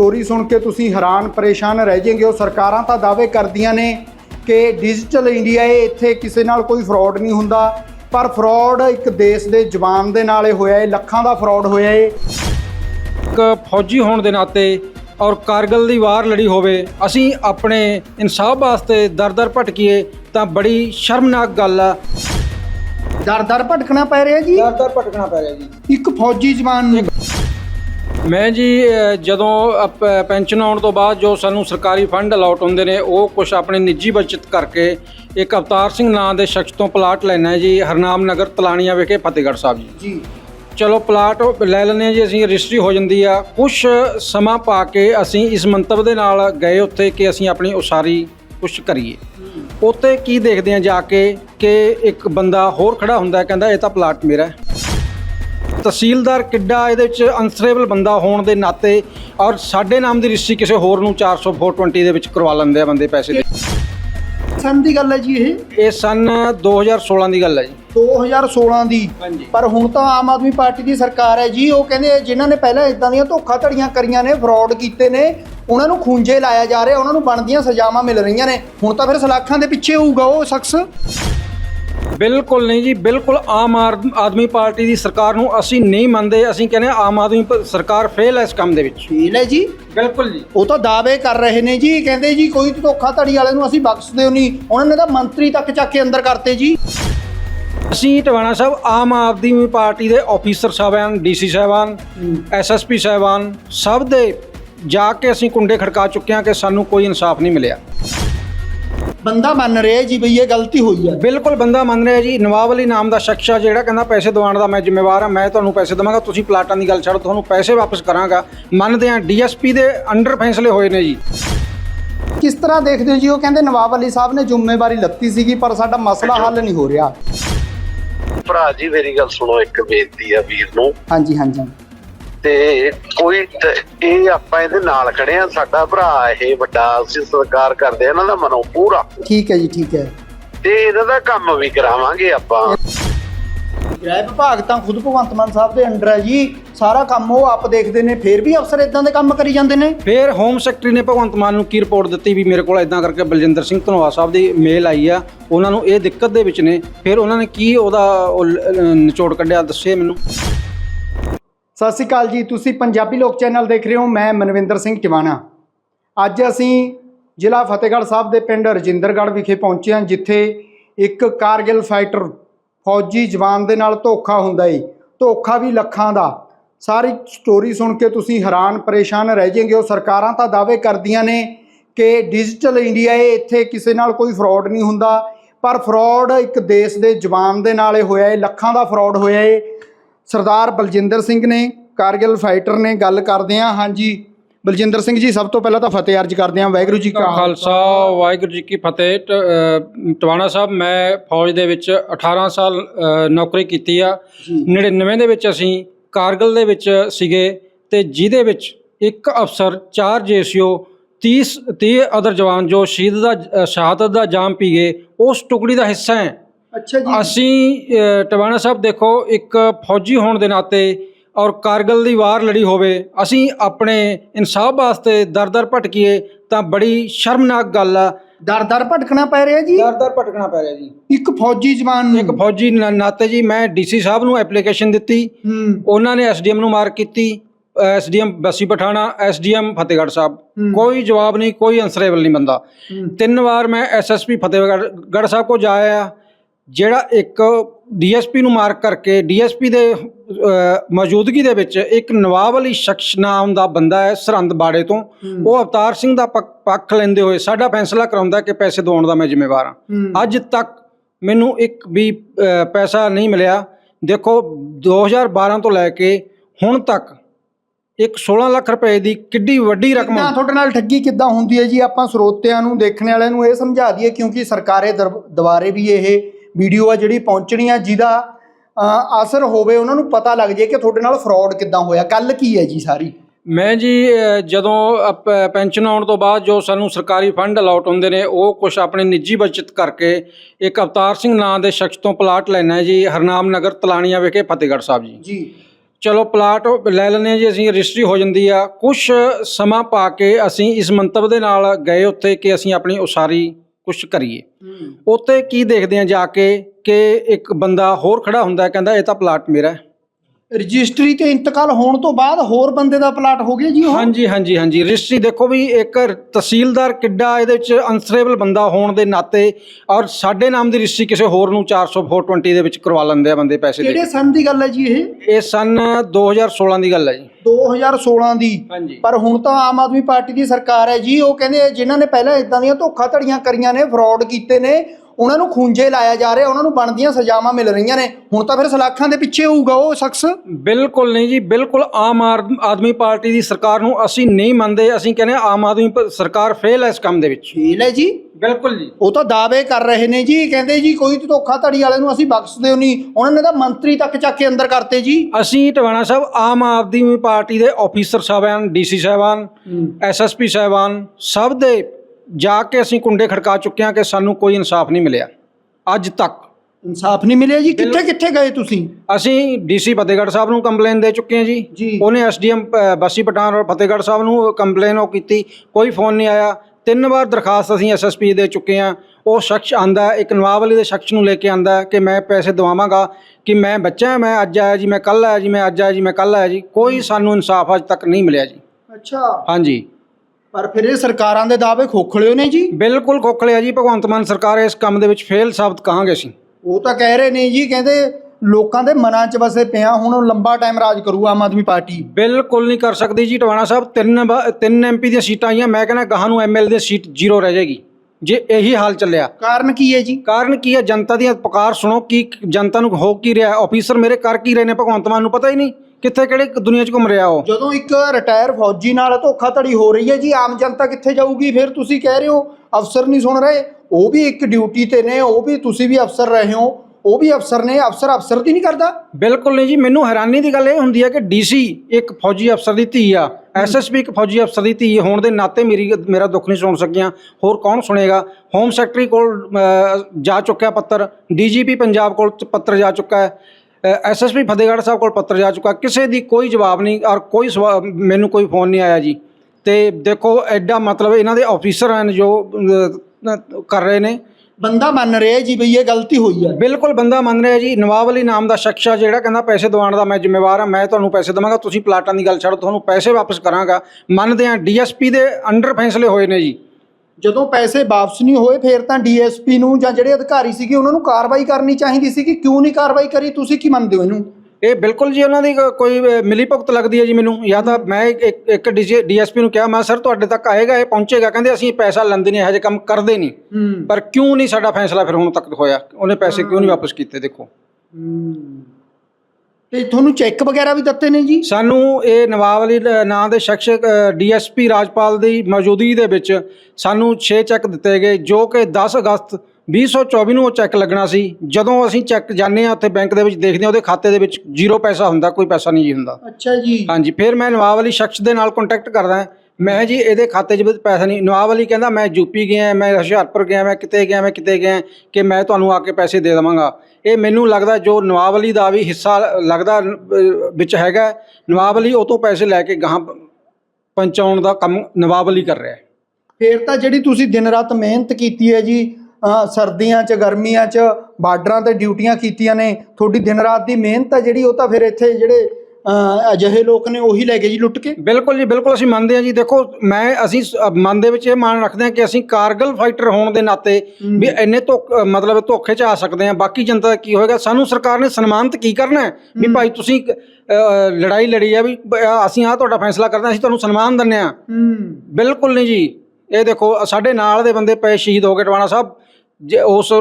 Story ਸੁਣ ਕੇ ਤੁਸੀਂ ਹੈਰਾਨ ਪਰੇਸ਼ਾਨ ਰਹਿ ਜਾਓਗੇ ਉਹ ਸਰਕਾਰਾਂ ਤਾਂ ਦਾਅਵੇ ਕਰਦੀਆਂ ਨੇ ਕਿ ਡਿਜੀਟਲ ਇੰਡੀਆ ਹੈ ਇੱਥੇ ਕਿਸੇ ਨਾਲ ਕੋਈ ਫਰਾਡ ਨਹੀਂ ਹੁੰਦਾ ਪਰ ਫਰਾਡ ਇੱਕ ਦੇਸ਼ ਦੇ ਜਵਾਨ ਦੇ ਨਾਲ ਇਹ ਹੋਇਆ ਹੈ ਲੱਖਾਂ ਦਾ ਫਰਾਡ ਹੋਇਆ ਹੈ ਇੱਕ ਫੌਜੀ ਹੋਣ ਦੇ ਨਾਤੇ ਔਰ ਕਾਰਗਲ ਦੀ ਵਾਰ ਲੜੀ ਹੋਵੇ ਅਸੀਂ ਆਪਣੇ ਇਨਸਾਫ ਵਾਸਤੇ ਦਰ-ਦਰ ਭਟਕੀਏ ਤਾਂ ਬੜੀ ਸ਼ਰਮਨਾਕ ਗੱਲ ਆ। ਦਰ ਦਰ ਭਟਕਣਾ ਪੈ ਰਿਹਾ ਜੀ? ਦਰ-ਦਰ ਭਟਕਣਾ ਪੈ ਰਿਹਾ ਜੀ। ਇੱਕ ਫੌਜੀ ਜਵਾਨ ਨੂੰ। ਮੈਂ ਜੀ ਜਦੋਂ ਪੈਨਸ਼ਨ ਆਉਣ ਤੋਂ ਬਾਅਦ ਜੋ ਸਾਨੂੰ ਸਰਕਾਰੀ ਫੰਡ ਅਲਾਟ ਹੁੰਦੇ ਨੇ ਉਹ ਕੁਝ ਆਪਣੇ ਨਿੱਜੀ ਬਚਤ ਕਰਕੇ ਇੱਕ ਅਵਤਾਰ ਸਿੰਘ ਨਾਂ ਦੇ ਸ਼ਖਸ ਤੋਂ ਪਲਾਟ ਲੈਣਾ ਹੈ ਜੀ ਹਰਨਾਮ ਨਗਰ ਤਲਾਣੀਆਂ ਵਿਖੇ ਫਤਿਹਗੜ੍ਹ ਸਾਹਿਬ ਜੀ। ਜੀ। ਚਲੋ ਪਲਾਟ ਲੈ ਲੈਂਦੇ ਹਾਂ ਜੀ ਅਸੀਂ ਰਜਿਸਟਰੀ ਹੋ ਜਾਂਦੀ ਆ। ਕੁਝ ਸਮਾਂ ਪਾ ਕੇ ਅਸੀਂ ਇਸ ਮੰਤਵ ਦੇ ਨਾਲ ਗਏ ਉੱਥੇ ਕਿ ਅਸੀਂ ਆਪਣੀ ਉਸਾਰੀ ਕੁਝ ਕਰੀਏ। ਉੱਥੇ ਕੀ ਦੇਖਦੇ ਆ ਜਾ ਕੇ ਕਿ ਇੱਕ ਬੰਦਾ ਹੋਰ ਖੜਾ ਹੁੰਦਾ ਕਹਿੰਦਾ ਇਹ ਤਾਂ ਪਲਾਟ ਮੇਰਾ ਹੈ। ਤਹਿਸੀਲਦਾਰ ਕਿੱਡਾ ਇਹਦੇ ਵਿੱਚ ਅਨਸਰੇਬਲ ਬੰਦਾ ਹੋਣ ਦੇ ਨਾਤੇ ਔਰ ਸਾਡੇ ਨਾਮ ਦੀ ਰਜਿਸਟਰੀ ਕਿਸੇ ਹੋਰ ਨੂੰ 400 420 ਦੇ ਵਿੱਚ ਕਰਵਾ ਲੈਂਦੇ ਆ ਬੰਦੇ ਪੈਸੇ ਦੇ। ਸਨ ਦੀ ਗੱਲ ਹੈ ਜੀ ਇਹ? ਇਹ ਸਨ 2016 ਦੀ ਗੱਲ ਹੈ ਜੀ। 2016 ਦੀ? ਹਾਂਜੀ। ਪਰ ਹੁਣ ਤਾਂ ਆਮ ਆਦਮੀ ਪਾਰਟੀ ਦੀ ਸਰਕਾਰ ਹੈ ਜੀ ਉਹ ਕਹਿੰਦੇ ਜਿਨ੍ਹਾਂ ਨੇ ਪਹਿਲਾਂ ਇਦਾਂ ਦੀਆਂ ਧੋਖਾਧੜੀਆਂ ਕਰੀਆਂ ਨੇ ਫਰਾਡ ਕੀਤੇ ਨੇ ਉਹਨਾਂ ਨੂੰ ਖੂੰਜੇ ਲਾਇਆ ਜਾ ਰਿਹਾ ਉਹਨਾਂ ਨੂੰ ਬਣਦੀਆਂ ਸਜ਼ਾਵਾਂ ਮਿਲ ਰਹੀਆਂ ਨੇ। ਹੁਣ ਤਾਂ ਫਿਰ ਸਲਾਖਾਂ ਦੇ ਪਿੱਛੇ ਹੋਊਗਾ ਉਹ ਸ਼ਖਸ। ਬਿਲਕੁਲ ਨਹੀਂ ਜੀ ਬਿਲਕੁਲ ਆਮ ਆਦ- ਆਦਮੀ ਪਾਰਟੀ ਦੀ ਸਰਕਾਰ ਨੂੰ ਅਸੀਂ ਨਹੀਂ ਮੰਨਦੇ ਅਸੀਂ ਕਹਿੰਦੇ ਆਮ ਆਦਮੀ ਪ- ਸਰਕਾਰ ਫੇਲ ਹੈ ਇਸ ਕੰਮ ਦੇ ਵਿੱਚ। ਫੇਲ ਹੈ ਜੀ? ਬਿਲਕੁਲ ਜੀ। ਉਹ ਤਾਂ ਦਾਅਵੇ ਕਰ ਰਹੇ ਨੇ ਜੀ ਕਹਿੰਦੇ ਜੀ ਕੋਈ ਧੋਖਾਧੜੀ ਵਾਲੇ ਨੂੰ ਅਸੀਂ ਬਖਸ਼ਦੇ ਹੋ ਨਹੀਂ ਉਹਨਾਂ ਨੇ ਤਾਂ ਮੰਤਰੀ ਤੱਕ ਚੱਕ ਕੇ ਅੰਦਰ ਕਰਤੇ ਜੀ। ਅਸੀਂ ਟਵਾਣਾ ਸਾਹਿਬ ਆਮ ਆਦਮੀ ਪਾਰਟੀ ਦੇ ਆਫੀਸਰ ਸਾਹਿਬਾਨ ਡੀਸੀ ਸਾਹਿਬਾਨ ਐਸਐਸਪੀ ਸਾਹਿਬਾਨ ਸਭ ਦੇ ਜਾ ਕੇ ਅਸੀਂ ਕੁੰਡੇ ਖੜਕਾ ਚੁੱਕੇ ਹਾਂ ਕਿ ਸਾਨੂੰ ਕੋਈ ਇਨਸਾਫ ਨਹੀਂ ਮਿਲਿਆ। ਬੰਦਾ ਮੰਨ ਰਿਹਾ ਜੀ ਬਈ ਇਹ ਗਲਤੀ ਹੋਈ ਹੈ ਬਿਲਕੁਲ ਬੰਦਾ ਮੰਨ ਰਿਹਾ ਜੀ। ਨਵਾਬ ਅਲੀ ਨਾਮ ਦਾ ਸ਼ਖਸ ਆ ਜਿਹੜਾ ਕਹਿੰਦਾ ਪੈਸੇ ਦਿਵਾਉਣ ਦਾ ਮੈਂ ਜ਼ਿੰਮੇਵਾਰ ਹਾਂ ਮੈਂ ਤੁਹਾਨੂੰ ਪੈਸੇ ਦੇਵਾਂਗਾ ਤੁਸੀਂ ਪਲਾਟਾਂ ਦੀ ਗੱਲ ਛੱਡੋ ਤੁਹਾਨੂੰ ਪੈਸੇ ਵਾਪਸ ਕਰਾਂਗਾ। ਮੰਨਦੇ ਹਾਂ ਡੀਐਸਪੀ ਦੇ ਅੰਡਰ ਫੈਸਲੇ ਹੋਏ ਨੇ ਜੀ। ਕਿਸ ਤਰ੍ਹਾਂ ਦੇਖਦੇ ਹੋ ਜੀ? ਉਹ ਕਹਿੰਦੇ ਨਵਾਬ ਅਲੀ ਸਾਹਿਬ ਨੇ ਜ਼ਿੰਮੇਵਾਰੀ ਲੱਤੀ ਸੀਗੀ ਪਰ ਸਾਡਾ ਮਸਲਾ ਹੱਲ ਨਹੀਂ ਹੋ ਰਿਹਾ। ਭਰਾ ਜੀ ਮੇਰੀ ਗੱਲ ਸੁਣੋ ਇੱਕ ਬੇਨਤੀ ਆ ਵੀਰ ਨੂੰ। ਹਾਂਜੀ ਹਾਂਜੀ। ਤੇ ਕੋਈ ਇਹ ਆਪਾਂ ਇਹਦੇ ਨਾਲ ਖੜੇ ਆ ਸਾਡਾ ਭਰਾ ਇਹ ਵੱਡਾ ਅਸੀਂ ਸਤਿਕਾਰ ਕਰਦੇ ਆ ਇਹਨਾਂ ਦਾ ਮਨੋਂ ਪੂਰਾ। ਠੀਕ ਹੈ ਜੀ ਠੀਕ ਹੈ। ਤੇ ਇਹਨਾਂ ਦਾ ਕੰਮ ਵੀ ਕਰਾਵਾਂਗੇ ਆਪਾਂ। ਗ੍ਰਹਿ ਵਿਭਾਗ ਤਾਂ ਖੁਦ ਭਗਵੰਤ ਮਾਨ ਸਾਹਿਬ ਦੇ ਅੰਡਰ ਹੈ ਜੀ। ਸਾਰਾ ਕੰਮ ਉਹ ਆਪ ਦੇਖਦੇ ਨੇ ਫਿਰ ਵੀ ਅਫਸਰ ਇਦਾਂ ਦੇ ਕੰਮ ਕਰੀ ਜਾਂਦੇ ਨੇ? ਫਿਰ ਹੋਮ ਸੈਕਟਰੀ ਨੇ ਭਗਵੰਤ ਮਾਨ ਨੂੰ ਕੀ ਰਿਪੋਰਟ ਦਿੱਤੀ ਵੀ ਮੇਰੇ ਕੋਲ ਇਦਾਂ ਕਰਕੇ ਬਲਜਿੰਦਰ ਸਿੰਘ ਧਨੋਆ ਸਾਹਿਬ ਦੀ ਮੇਲ ਆਈ ਆ ਉਹਨਾਂ ਨੂੰ ਇਹ ਦਿੱਕਤ ਦੇ ਵਿੱਚ ਨੇ। ਫਿਰ ਉਹਨਾਂ ਨੇ ਕੀ ਉਹਦਾ ਨਿਚੋੜ ਕੱਢਿਆ ਦੱਸੇ ਮੈਨੂੰ? ਸਤਿ ਸ਼੍ਰੀ ਅਕਾਲ ਜੀ, ਤੁਸੀਂ ਪੰਜਾਬੀ ਲੋਕ ਚੈਨਲ ਦੇਖ ਰਹੇ ਹੋ, ਮੈਂ ਮਨਵਿੰਦਰ ਸਿੰਘ ਟਿਵਾਣਾ। ਅੱਜ ਅਸੀਂ ਜ਼ਿਲ੍ਹਾ ਫਤਿਹਗੜ੍ਹ ਸਾਹਿਬ ਦੇ ਪਿੰਡ ਰਜਿੰਦਰਗੜ੍ਹ ਵਿਖੇ ਪਹੁੰਚੇ ਹਾਂ, ਜਿੱਥੇ ਇੱਕ ਕਾਰਗਿਲ ਫਾਈਟਰ ਫੌਜੀ ਜਵਾਨ ਦੇ ਨਾਲ ਧੋਖਾ ਹੁੰਦਾ ਏ। ਧੋਖਾ ਵੀ ਲੱਖਾਂ ਦਾ। ਸਾਰੀ ਸਟੋਰੀ ਸੁਣ ਕੇ ਤੁਸੀਂ ਹੈਰਾਨ, ਪਰੇਸ਼ਾਨ ਰਹਿ ਜਾਓਗੇ ਉਹ ਸਰਕਾਰਾਂ ਤਾਂ ਦਾਅਵੇ ਕਰਦੀਆਂ ਨੇ ਕਿ ਡਿਜੀਟਲ ਇੰਡੀਆ ਏ, ਇੱਥੇ ਕਿਸੇ ਨਾਲ ਕੋਈ ਫਰਾਡ ਨਹੀਂ ਹੁੰਦਾ। ਪਰ ਫਰਾਡ ਇੱਕ ਦੇਸ਼ ਦੇ ਜਵਾਨ ਦੇ ਨਾਲ ਹੋਇਆ ਏ, ਲੱਖਾਂ ਦਾ ਫਰਾਡ ਹੋਇਆ ਏ। ਸਰਦਾਰ ਬਲਜਿੰਦਰ ਸਿੰਘ ਨੇ ਕਾਰਗਿਲ ਫਾਈਟਰ ਨੇ ਗੱਲ ਕਰਦੇ ਹਾਂ ਹਾਂਜੀ ਬਲਜਿੰਦਰ ਸਿੰਘ ਜੀ ਸਭ ਤੋਂ ਪਹਿਲਾਂ ਤਾਂ ਫਤਿਹ ਅਰਜ ਕਰਦੇ ਹਾਂ ਵਾਹਿਗੁਰੂ ਜੀ ਕਾ ਖਾਲਸਾ। ਵਾਹਿਗੁਰੂ ਜੀ ਕੀ ਫਤਿਹ। ਟਵਾਣਾ ਸਾਹਿਬ ਮੈਂ ਫੌਜ ਦੇ ਵਿੱਚ 18 ਸਾਲ ਨੌਕਰੀ ਕੀਤੀ ਆ। 99 ਦੇ ਵਿੱਚ ਅਸੀਂ ਕਾਰਗਲ ਦੇ ਵਿੱਚ ਸੀਗੇ ਤੇ ਜਿਹਦੇ ਵਿੱਚ ਇੱਕ ਅਫਸਰ ਚਾਰ ਜੇਸੀਓ 30 30 ਅਦਰ ਜਵਾਨ ਜੋ ਸ਼ਹੀਦ ਦਾ ਸ਼ਹਾਦਤ ਦਾ ਜਾਮ ਪੀ ਗਏ ਉਸ ਟੁਕੜੀ ਦਾ ਹਿੱਸਾ ਹੈ। ਅੱਛਾ ਜੀ। ਅਸੀਂ ਅ, ਟਵਾਣਾ ਸਾਹਿਬ ਦੇਖੋ ਇੱਕ ਫੌਜੀ ਹੋਣ ਦੇ ਨਾਤੇ ਔਰ ਕਾਰਗਲ ਦੀ ਵਾਰ ਲੜੀ ਹੋਵੇ ਅਸੀਂ ਆਪਣੇ ਇਨਸਾਫ ਵਾਸਤੇ ਦਰ-ਦਰ ਭਟਕੀਏ ਤਾਂ ਬੜੀ ਸ਼ਰਮਨਾਕ ਗੱਲ ਆ। ਦਰ ਦਰ ਭਟਕਣਾ ਪੈ ਰਿਹਾ ਜੀ? ਦਰ-ਦਰ ਭਟਕਣਾ ਪੈ ਰਿਹਾ ਜੀ। ਇੱਕ ਫੌਜੀ ਜਵਾਨ ਇੱਕ ਨੂੰ ਫੌਜੀ ਨਾ- ਨਾਤੇ ਜੀ ਮੈਂ ਡੀਸੀ ਸਾਹਿਬ ਨੂੰ ਐਪਲੀਕੇਸ਼ਨ ਦਿੱਤੀ। ਹੂੰ। ਉਹਨਾਂ ਨੇ ਐਸਡੀਐਮ ਨੂੰ ਮਾਰਕ ਕੀਤੀ। SDM Bassi Pathana SDM Fatehgarh Sahib. ਹੂੰ। ਕੋਈ ਜਵਾਬ ਨਹੀਂ ਕੋਈ ਅਨਸਰੇਬਲ ਨਹੀਂ ਬੰਦਾ। ਹੂੰ। ਤਿੰਨ ਵਾਰ ਮੈਂ ਐਸਐਸਪੀ ਫਤਿਹਗੜ੍ਹ ਸਾਹਿਬ ਕੋ ਜਾਇਆ ਜਿਹੜਾ ਇੱਕ ਡੀਐਸਪੀ ਨੂੰ ਮਾਰਕ ਕਰਕੇ ਡੀਐਸਪੀ ਦੇ ਮੌਜੂਦਗੀ ਦੇ ਵਿੱਚ ਇੱਕ ਨਵਾਬ ਅਲੀ ਸ਼ਖਸ ਨਾਮ ਦਾ ਬੰਦਾ ਹੈ ਸਰਹੰਦ ਬਾੜੇ ਤੋਂ। ਹੂੰ। ਉਹ ਅਵਤਾਰ ਸਿੰਘ ਦਾ ਪੱਖ- ਲੈਂਦੇ ਹੋਏ ਸਾਡਾ ਫੈਸਲਾ ਕਰਾਉਂਦਾ ਕਿ ਪੈਸੇ ਦਿਵਾਉਣ ਦਾ ਮੈਂ ਜ਼ਿੰਮੇਵਾਰ ਹਾਂ। ਹੂੰ। ਅੱਜ ਤੱਕ ਮੈਨੂੰ ਇੱਕ ਵੀ ਪੈਸਾ ਨਹੀਂ ਮਿਲਿਆ। ਦੇਖੋ 2012 ਤੋਂ ਲੈ ਕੇ ਹੁਣ ਤੱਕ ਇੱਕ 16 ਲੱਖ ਰੁਪਏ ਦੀ ਕਿੱਡੀ ਵੱਡੀ ਰਕਮ ਕਿੱਦਾਂ ਤੁਹਾਡੇ ਨਾਲ ਠੱਗੀ ਕਿੱਦਾਂ ਹੁੰਦੀ ਹੈ ਜੀ? ਆਪਾਂ ਸਰੋਤਿਆਂ ਨੂੰ ਦੇਖਣ ਵਾਲਿਆਂ ਨੂੰ ਇਹ ਸਮਝਾ ਦਈਏ ਕਿਉਂਕਿ ਸਰਕਾਰੇ ਦੁਆਰੇ ਵੀ ਇਹ ਵੀਡੀਓ ਆ ਜਿਹੜੀ ਪਹੁੰਚਣੀ ਆ ਜਿਹਦਾ ਅਸਰ ਹੋਵੇ ਉਹਨਾਂ ਨੂੰ ਪਤਾ ਲੱਗ ਜੇ ਕਿ ਤੁਹਾਡੇ ਨਾਲ ਫਰਾਡ ਕਿੱਦਾਂ ਹੋਇਆ। ਗੱਲ ਕੀ ਹੈ ਜੀ ਸਾਰੀ? ਮੈਂ ਜੀ ਜਦੋਂ ਪੈਨਸ਼ਨ ਆਉਣ ਤੋਂ ਬਾਅਦ ਜੋ ਸਾਨੂੰ ਸਰਕਾਰੀ ਫੰਡ ਅਲਾਟ ਹੁੰਦੇ ਨੇ ਉਹ ਕੁਝ ਆਪਣੇ ਨਿੱਜੀ ਬਚਤ ਕਰਕੇ ਇੱਕ ਅਵਤਾਰ ਸਿੰਘ ਨਾਂ ਦੇ ਸ਼ਖਸ ਤੋਂ ਪਲਾਟ ਲੈਣਾ ਹੈ ਜੀ ਹਰਨਾਮ ਨਗਰ ਤਲਾਣੀਆਂ ਵਿਖੇ ਫਤਿਹਗੜ੍ਹ ਸਾਹਿਬ ਜੀ। ਜੀ। ਚਲੋ ਪਲਾਟ ਲੈ ਹਾਂ ਜੀ ਅਸੀਂ ਰਜਿਸਟਰੀ ਹੋ ਜਾਂਦੀ ਆ। ਕੁਝ ਸਮਾਂ ਪਾ ਕੇ ਅਸੀਂ ਇਸ ਮੰਤਵ ਦੇ ਨਾਲ ਗਏ ਉੱਥੇ ਕਿ ਅਸੀਂ ਆਪਣੀ ਉਸਾਰੀ ਕੁਝ ਕਰੀਏ। ਉੱਥੇ ਕੀ ਦੇਖਦੇ ਹਾਂ ਜਾ ਕੇ ਕਿ ਇੱਕ ਬੰਦਾ ਹੋਰ ਖੜਾ ਹੁੰਦਾ ਕਹਿੰਦਾ ਇਹ ਤਾਂ ਪਲਾਟ ਮੇਰਾ ਹੈ। ਰਜਿਸਟਰੀ ਤੇ ਇੰਤਕਾਲ ਹੋਣ ਤੋਂ ਬਾਅਦ ਹੋਰ ਬੰਦੇ ਦਾ ਪਲਾਟ ਹੋ ਗਿਆ ਜੀ ਉਹ? ਹਾਂਜੀ ਹਾਂਜੀ ਹਾਂਜੀ। ਰਜਿਸਟਰੀ ਦੇਖੋ ਵੀ ਇੱਕ ਤਹਿਸੀਲਦਾਰ ਕਿੱਡਾ ਇਹਦੇ ਵਿੱਚ ਅਨਸਰੇਬਲ ਬੰਦਾ ਹੋਣ ਦੇ ਨਾਤੇ ਔਰ ਸਾਡੇ ਨਾਮ ਦੀ ਰਜਿਸਟਰੀ ਕਿਸੇ ਹੋਰ ਨੂੰ 400 420 ਦੇ ਵਿੱਚ ਕਰਵਾ ਲੈਂਦੇ ਆ ਬੰਦੇ ਪੈਸੇ ਦੇ ਕਿਹੜੇ। ਸੰਨ ਦੀ ਗੱਲ ਹੈ ਜੀ ਇਹ? ਇਹ ਸਨ 2016 ਦੀ ਗੱਲ ਹੈ ਜੀ। 2016 ਦੀ। ਪਰ ਹੁਣ ਤਾਂ ਆਮ ਆਦਮੀ ਪਾਰਟੀ ਦੀ ਸਰਕਾਰ ਹੈ ਜੀ ਉਹ ਕਹਿੰਦੇ ਜਿਨ੍ਹਾਂ ਨੇ ਪਹਿਲਾਂ ਇਦਾਂ ਦੀਆਂ ਧੋਖਾਧੜੀਆਂ ਕਰੀਆਂ ਨੇ ਫਰਾਡ ਕੀਤੇ ਨੇ ਉਹਨਾਂ ਨੂੰ ਖੂੰਜੇ ਲਾਇਆ ਜਾ ਰਿਹਾ ਉਹਨਾਂ ਨੂੰ ਬਣਦੀਆਂ ਸਜ਼ਾਵਾਂ ਮਿਲ ਰਹੀਆਂ ਨੇ। ਹੁਣ ਤਾਂ ਫਿਰ ਸਲਾਖਾਂ ਦੇ ਪਿੱਛੇ ਹੋਊਗਾ ਉਹ ਸ਼ਖਸ? ਬਿਲਕੁਲ ਨਹੀਂ ਜੀ ਬਿਲਕੁਲ ਆਮ ਆਦ- ਆਦਮੀ ਪਾਰਟੀ ਦੀ ਸਰਕਾਰ ਨੂੰ ਅਸੀਂ ਨਹੀਂ ਮੰਨਦੇ ਅਸੀਂ ਕਹਿੰਦੇ ਆਮ ਆਦਮੀ ਸਰਕਾਰ ਫੇਲ ਹੈ ਇਸ ਕੰਮ ਦੇ ਵਿੱਚ। ਫੇਲ ਹੈ ਜੀ? ਬਿਲਕੁਲ ਜੀ। ਉਹ ਤਾਂ ਦਾਅਵੇ ਕਰ ਰਹੇ ਨੇ ਜੀ ਕਹਿੰਦੇ ਜੀ ਕੋਈ ਧੋਖਾਧੜੀ ਵਾਲੇ ਨੂੰ ਅਸੀਂ ਬਖਸ਼ਦੇ ਨਹੀਂ ਉਹਨਾਂ ਨੇ ਤਾਂ ਮੰਤਰੀ ਤੱਕ ਚੱਕ ਕੇ ਅੰਦਰ ਕਰਤੇ ਜੀ। ਅਸੀਂ ਟਵਾਣਾ ਸਾਹਿਬ ਆਮ ਆਦਮੀ ਪਾਰਟੀ ਦੇ ਆਫੀਸਰ ਸਾਹਿਬਾਨ ਡੀਸੀ ਸਾਹਿਬਾਨ ਐਸਐਸਪੀ ਸਾਹਿਬਾਨ ਸਭ ਦੇ ਜਾ ਕੇ ਅਸੀਂ ਕੁੰਡੇ ਖੜਕਾ ਚੁੱਕੇ ਹਾਂ ਕਿ ਸਾਨੂੰ ਕੋਈ ਇਨਸਾਫ ਨਹੀਂ ਮਿਲਿਆ। ਅੱਜ ਤੱਕ। ਇਨਸਾਫ ਨਹੀਂ ਮਿਲਿਆ ਜੀ? ਕਿੱਥੇ ਕਿੱਥੇ ਗਏ ਤੁਸੀਂ? ਅਸੀਂ ਡੀਸੀ ਫਤਿਹਗੜ੍ਹ ਸਾਹਿਬ ਨੂੰ ਕੰਪਲੇਨ ਦੇ ਚੁੱਕੇ ਹਾਂ ਜੀ। ਉਹਨੇ ਐਸਡੀਐਮ ਬਾਸੀ ਪਠਾਨ ਔਰ ਫਤਿਹਗੜ੍ਹ ਸਾਹਿਬ ਨੂੰ ਕੰਪਲੇਨ ਉਹ ਕੀਤੀ। ਕੋਈ ਫੋਨ ਨਹੀਂ ਆਇਆ। ਤਿੰਨ ਵਾਰ ਦਰਖਾਸਤ ਅਸੀਂ ਐਸਐਸਪੀ ਦੇ ਚੁੱਕੇ ਹਾਂ। ਉਹ ਸ਼ਖਸ ਆਂਦਾ ਇੱਕ ਨਵਾਬ ਅਲੀ ਦੇ ਸ਼ਖਸ ਨੂੰ ਲੈ ਕੇ ਆਂਦਾ ਕਿ ਮੈਂ ਪੈਸੇ ਦਵਾਵਾਂਗਾ ਕਿ ਮੈਂ ਬੱਚਾ ਮੈਂ ਅੱਜ ਆਇਆ ਜੀ ਮੈਂ ਕੱਲ ਆਇਆ ਜੀ ਮੈਂ ਅੱਜ ਆਇਆ ਜੀ ਮੈਂ ਕੱਲ ਆਇਆ ਜੀ। ਕੋਈ ਸਾਨੂੰ ਇਨਸਾਫ ਅੱਜ ਤੱਕ ਨਹੀਂ ਮਿਲਿਆ ਜੀ। ਅੱਛਾ। ਹਾਂਜੀ। ਪਰ ਫਿਰ ਇਹ ਸਰਕਾਰਾਂ ਦੇ ਦਾਅਵੇ ਖੋਖਲੇ ਨੇ ਜੀ? ਬਿਲਕੁਲ ਖੋਖਲਿਆ ਜੀ ਭਗਵੰਤ ਮਾਨ ਸਰਕਾਰ ਇਸ ਕੰਮ ਦੇ ਵਿੱਚ ਫੇਲ ਸਾਬਤ ਕਹਾਂਗੇ ਅਸੀਂ। ਉਹ ਤਾਂ ਕਹਿ ਰਹੇ ਨੇ ਜੀ ਕਹਿੰਦੇ ਲੋਕਾਂ ਦੇ ਮਨਾਂ 'ਚ ਵਸੇ ਪਿਆ ਹੁਣ ਲੰਬਾ ਟਾਈਮ ਰਾਜ ਕਰੂ ਆਮ ਆਦਮੀ ਪਾਰਟੀ। ਬਿਲਕੁਲ ਨਹੀਂ ਕਰ ਸਕਦੀ ਜੀ ਟਵਾਣਾ ਸਾਹਿਬ ਤਿੰਨ ਤਿੰਨ ਐਮਪੀ ਦੀਆਂ ਸੀਟਾਂ ਆਈਆਂ ਮੈਂ ਕਹਿੰਦਾ ਗਾਹਾਂ ਨੂੰ ਐਮਐਲ ਦੀ ਸੀਟ ਜ਼ੀਰੋ ਰਹਿ ਜਾਏਗੀ। ਜੇ ਇਹੀ ਹਾਲ ਚੱਲਿਆ। ਕਾਰਨ ਕੀ ਹੈ ਜੀ? ਕਾਰਨ ਕੀ ਹੈ? ਜਨਤਾ ਦੀਆਂ ਪੁਕਾਰ ਸੁਣੋ ਕੀ ਜਨਤਾ ਨੂੰ ਹੋ ਕੀ ਰਿਹਾ? ਆਫੀਸਰ ਮੇਰੇ ਕਰ ਕੀ ਰਹੇ ਨੇ? ਭਗਵੰਤ ਮਾਨ ਨੂੰ ਪਤਾ ਹੀ ਨਹੀਂ ਕਿੱਥੇ ਕਿਹੜੇ ਦੁਨੀਆ 'ਚ ਘੁੰਮ ਰਿਹਾ ਉਹ। ਜਦੋਂ ਇੱਕ ਰਿਟਾਇਰ ਫੌਜੀ ਨਾਲ ਧੋਖਾਧੜੀ ਹੋ ਰਹੀ ਹੈ ਜੀ ਆਮ ਜਨਤਾ ਕਿੱਥੇ ਜਾਊਗੀ? ਫਿਰ ਤੁਸੀਂ ਕਹਿ ਰਹੇ ਹੋ ਅਫਸਰ ਨਹੀਂ ਸੁਣ ਰਹੇ। ਉਹ ਵੀ ਇੱਕ ਡਿਊਟੀ ਤੇ ਨੇ ਉਹ ਵੀ ਤੁਸੀਂ ਵੀ ਅਫਸਰ ਰਹੇ ਹੋ। ਉਹ ਵੀ ਅਫਸਰ ਨੇ, ਅਫਸਰ ਅਫਸਰ ਦੀ ਨਹੀਂ ਕਰਦਾ। ਬਿਲਕੁਲ ਨਹੀਂ ਜੀ, ਮੈਨੂੰ ਹੈਰਾਨੀ ਦੀ ਗੱਲ ਇਹ ਹੁੰਦੀ ਹੈ ਕਿ ਡੀਸੀ ਇੱਕ ਫੌਜੀ ਅਫਸਰ ਦੀ ਧੀ ਆ, ਐਸਐਸਪੀ ਇੱਕ ਫੌਜੀ ਅਫਸਰ ਦੀ ਧੀ ਹੋਣ ਦੇ ਨਾਤੇ ਮੇਰੀ, ਮੇਰਾ ਦੁੱਖ ਨਹੀਂ ਸੁਣ ਸਕੀਆਂ। ਹੋਰ ਕੌਣ ਸੁਣੇਗਾ? ਹੋਮ ਸੈਕਟਰੀ ਕੋਲ ਜਾ ਚੁੱਕਿਆ ਪੱਤਰ, ਡੀਜੀਪੀ ਪੰਜਾਬ ਕੋਲ ਪੱਤਰ ਜਾ ਚੁੱਕਾ ਹੈ ਐਸਐਸਪੀ ਫਤਿਹਗੜ੍ਹ ਸਾਹਿਬ ਕੋਲ ਪੱਤਰ ਜਾ ਚੁੱਕਾ ਕਿਸੇ ਦੀ ਕੋਈ ਜਵਾਬ ਨਹੀਂ ਔਰ ਕੋਈ ਸਵਾ- ਮੈਨੂੰ ਕੋਈ ਫੋਨ ਨਹੀਂ ਆਇਆ ਜੀ। ਤੇ ਦੇਖੋ, ਐਡਾ ਮਤਲਬ ਇਹਨਾਂ ਦੇ ਆਫੀਸਰ ਹਨ ਜੋ ਕਰ ਰਹੇ ਨੇ। ਬੰਦਾ ਮੰਨ ਰਿਹਾ ਜੀ ਬਈ ਇਹ ਗਲਤੀ ਹੋਈ ਹੈ ਬਿਲਕੁਲ ਬੰਦਾ ਮੰਨ ਰਿਹਾ ਜੀ। ਨਵਾਬ ਅਲੀ ਨਾਮ ਦਾ ਸ਼ਖਸ ਆ ਜਿਹੜਾ ਕਹਿੰਦਾ ਪੈਸੇ ਦਿਵਾਉਣ ਦਾ ਮੈਂ ਜ਼ਿੰਮੇਵਾਰ ਹਾਂ ਮੈਂ ਤੁਹਾਨੂੰ ਪੈਸੇ ਦੇਵਾਂਗਾ ਤੁਸੀਂ ਪਲਾਟਾਂ ਦੀ ਗੱਲ ਛੱਡੋ ਤੁਹਾਨੂੰ ਪੈਸੇ ਵਾਪਸ ਕਰਾਂਗਾ। ਮੰਨਦੇ ਆ ਡੀਐਸਪੀ ਦੇ ਅੰਡਰ ਫੈਸਲੇ ਹੋਏ ਨੇ ਜੀ। ਜਦੋਂ ਪੈਸੇ ਵਾਪਸ ਨਹੀਂ ਹੋਏ ਫਿਰ ਤਾਂ ਡੀਐਸਪੀ ਨੂੰ ਜਾਂ ਜਿਹੜੇ ਅਧਿਕਾਰੀ ਸੀਗੇ ਉਹਨਾਂ ਨੂੰ ਕਾਰਵਾਈ ਕਰਨੀ ਚਾਹੀਦੀ ਸੀ ਕਿ ਕਿਉਂ ਨਹੀਂ ਕਾਰਵਾਈ ਕਰੀ? ਤੁਸੀਂ ਕੀ ਮੰਨਦੇ ਹੋ ਇਹਨੂੰ? ਇਹ ਬਿਲਕੁਲ ਜੀ ਉਹਨਾਂ ਦੀ ਕ- ਕੋਈ ਮਿਲੀ ਭੁਗਤ ਲੱਗਦੀ ਹੈ ਜੀ ਮੈਨੂੰ। ਜਾਂ ਤਾਂ ਮੈਂ ਇੱਕ ਇੱਕ ਡੀਐਸਪੀ ਨੂੰ ਕਿਹਾ ਮੈਂ ਸਰ ਤੁਹਾਡੇ ਤੱਕ ਆਏਗਾ ਇਹ ਪਹੁੰਚੇਗਾ। ਕਹਿੰਦੇ ਅਸੀਂ ਪੈਸਾ ਲੈਂਦੇ ਨਹੀਂ ਇਹੋ ਜਿਹੇ ਕੰਮ ਕਰਦੇ ਨਹੀਂ। ਹੂੰ। ਪਰ ਕਿਉਂ ਨਹੀਂ ਸਾਡਾ ਫੈਸਲਾ ਫਿਰ ਹੁਣ ਤੱਕ ਹੋਇਆ? ਉਹਨੇ ਪੈਸੇ ਕਿਉਂ ਨਹੀਂ ਵਾਪਸ ਕੀਤੇ ਦੇਖੋ। ਤੇ ਤੁਹਾਨੂੰ ਚੈੱਕ ਵਗੈਰਾ ਵੀ ਦਿੱਤੇ ਨੇ ਜੀ? ਸਾਨੂੰ ਇਹ ਨਵਾਬ ਅਲੀ ਨਾਂ ਦੇ ਸ਼ਖਸ ਡੀਐਸਪੀ ਰਾਜਪਾਲ ਦੀ ਮੌਜੂਦਗੀ ਦੇ ਵਿੱਚ ਸਾਨੂੰ 6 ਚੈੱਕ ਦਿੱਤੇ ਗਏ ਜੋ ਕਿ 10 ਅਗਸਤ 2024 ਨੂੰ ਉਹ ਚੈੱਕ ਲੱਗਣਾ ਸੀ। ਜਦੋਂ ਅਸੀਂ ਚੈੱਕ ਜਾਂਦੇ ਆ ਉੱਥੇ ਬੈਂਕ ਦੇ ਵਿੱਚ ਦੇਖਦੇ ਆ ਉਹਦੇ ਖਾਤੇ ਦੇ ਵਿੱਚ ਜ਼ੀਰੋ ਪੈਸਾ ਹੁੰਦਾ ਕੋਈ ਪੈਸਾ ਨਹੀਂ ਜੀ ਹੁੰਦਾ। ਅੱਛਾ ਜੀ। ਹਾਂਜੀ ਫਿਰ ਮੈਂ ਨਵਾਬ ਅਲੀ ਸ਼ਖਸ ਦੇ ਨਾਲ ਕੰਟੈਕਟ ਕਰਦਾ ਮੈਂ ਜੀ ਇਹਦੇ ਖਾਤੇ 'ਚ ਵੀ ਪੈਸਾ ਨਹੀਂ ਨਵਾਬ ਅਲੀ ਕਹਿੰਦਾ ਮੈਂ ਯੂਪੀ ਗਿਆ ਮੈਂ ਹੁਸ਼ਿਆਰਪੁਰ ਗਿਆ ਮੈਂ ਕਿਤੇ ਗਿਆ ਮੈਂ ਕਿਤੇ ਗਿਆ ਕਿ ਮੈਂ ਤੁਹਾਨੂੰ ਆ ਕੇ ਪੈਸੇ ਦੇ ਦੇਵਾਂਗਾ। ਇਹ ਮੈਨੂੰ ਲੱਗਦਾ ਜੋ ਨਵਾਬ ਅਲੀ ਦਾ ਵੀ ਹਿੱਸਾ ਲੱਗਦਾ ਵਿੱਚ ਹੈਗਾ ਨਵਾਬ ਅਲੀ ਉਹ ਤੋਂ ਪੈਸੇ ਲੈ ਕੇ ਗਾਹਾਂ ਪਹੁੰਚਾਉਣ ਦਾ ਕੰਮ ਨਵਾਬ ਅਲੀ ਕਰ ਰਿਹਾ ਹੈ। ਫਿਰ ਤਾਂ ਜਿਹੜੀ ਤੁਸੀਂ ਦਿਨ ਰਾਤ ਮਿਹਨਤ ਕੀਤੀ ਹੈ ਜੀ ਸਰਦੀਆਂ 'ਚ ਗਰਮੀਆਂ 'ਚ ਬਾਰਡਰਾਂ ਤੇ ਡਿਊਟੀਆਂ ਕੀਤੀਆਂ ਨੇ। ਤੁਹਾਡੀ ਦਿਨ ਰਾਤ ਦੀ ਮਿਹਨਤ ਹੈ ਜਿਹੜੀ ਉਹ ਤਾਂ ਫਿਰ ਇੱਥੇ ਜਿਹੜੇ ਅਜਿਹੇ ਲੋਕ ਨੇ ਉਹੀ ਲੈ ਗਏ ਜੀ ਲੁੱਟ ਕੇ? ਬਿਲਕੁਲ ਜੀ ਬਿਲਕੁਲ ਅਸੀਂ ਮੰਨਦੇ ਹਾਂ ਜੀ। ਦੇਖੋ ਮੈਂ ਅਸੀਂ ਮਨ ਦੇ ਵਿੱਚ ਇਹ ਮਾਣ ਰੱਖਦੇ ਹਾਂ ਕਿ ਅਸੀਂ ਕਾਰਗਲ ਫਾਈਟਰ ਹੋਣ ਦੇ ਨਾਤੇ ਵੀ ਇੰਨੇ ਧੋਖ ਮਤਲਬ ਧੋਖੇ 'ਚ ਆ ਸਕਦੇ ਹਾਂ। ਬਾਕੀ ਜਨਤਾ ਕੀ ਹੋਏਗਾ? ਸਾਨੂੰ ਸਰਕਾਰ ਨੇ ਸਨਮਾਨਿਤ ਕੀ ਕਰਨਾ ਹੈ? ਵੀ ਭਾਈ ਤੁਸੀਂ ਲੜਾਈ ਲੜੀ ਆ ਵੀ ਅਸੀਂ ਆ ਤੁਹਾਡਾ ਫੈਸਲਾ ਕਰਦੇ ਹਾਂ ਅਸੀਂ ਤੁਹਾਨੂੰ ਸਨਮਾਨ ਦਿੰਦੇ ਹਾਂ। ਹੂੰ। ਬਿਲਕੁਲ ਨਹੀਂ ਜੀ। ਇਹ ਦੇਖੋ ਸਾਡੇ ਨਾਲ ਦੇ ਬੰਦੇ ਪਏ ਸ਼ਹੀਦ ਹੋ ਗਏ ਟਵਾਣਾ ਸਾਹਿਬ। ਜੇ ਉਸ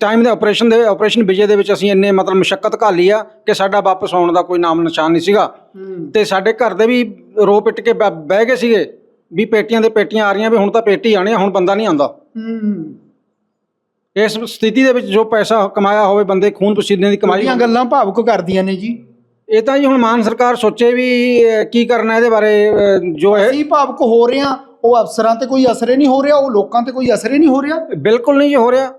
ਟਾਈਮ ਦੇ ਆਪਰੇਸ਼ਨ ਦੇ ਆਪਰੇਸ਼ਨ ਵਿਜੇ ਦੇ ਵਿੱਚ ਅਸੀਂ ਇੰਨੇ ਮਤਲਬ ਮੁਸ਼ਕਲ ਘਾਲੀ ਆ ਕਿ ਸਾਡਾ ਵਾਪਸ ਆਉਣ ਦਾ ਕੋਈ ਨਾਮ ਨਿਸ਼ਾਨ ਨਹੀਂ ਸੀਗਾ। ਤੇ ਸਾਡੇ ਘਰ ਦੇ ਵੀ ਰੋ ਪਿੱਟ ਕੇ ਬੈ- ਬਹਿ ਗਏ ਸੀਗੇ ਵੀ ਪੇਟੀਆਂ ਦੇ ਪੇਟੀਆਂ ਆ ਰਹੀਆਂ ਵੀ ਹੁਣ ਤਾਂ ਪੇਟੀ ਆਣੀ ਆ ਹੁਣ ਬੰਦਾ ਨਹੀਂ ਆਉਂਦਾ। ਹੂੰ। ਇਸ ਸਥਿਤੀ ਦੇ ਵਿੱਚ ਜੋ ਪੈਸਾ ਕਮਾਇਆ ਹੋਵੇ ਬੰਦੇ ਖੂਨ ਪਸੀਨੇ ਦੀ ਕਮਾਈ ਤੁਹਾਡੀਆਂ ਗੱਲਾਂ ਭਾਵੁਕ ਕਰਦੀਆਂ ਨੇ ਜੀ। ਇਹ ਤਾਂ ਜੀ ਹੁਣ ਮਾਨ ਸਰਕਾਰ ਸੋਚੇ ਵੀ ਅਹ, ਕੀ ਕਰਨਾ ਇਹਦੇ ਬਾਰੇ ਅਹ, ਜੋ ਹੈ ਅਸੀਂ ਭਾਵੁਕ ਹੋ ਰਹੇ ਹਾਂ। ਉਹ ਅਫਸਰਾਂ ਤੇ ਕੋਈ ਅਸਰ ਹੀ ਨਹੀਂ ਹੋ ਰਿਹਾ, ਉਹ ਲੋਕਾਂ ਤੇ ਕੋਈ ਅਸਰ ਹੀ ਨਹੀਂ ਹੋ ਰਿਹਾ? ਬਿਲਕੁਲ ਨਹੀਂ ਜੀ ਹੋ ਰਿਹਾ।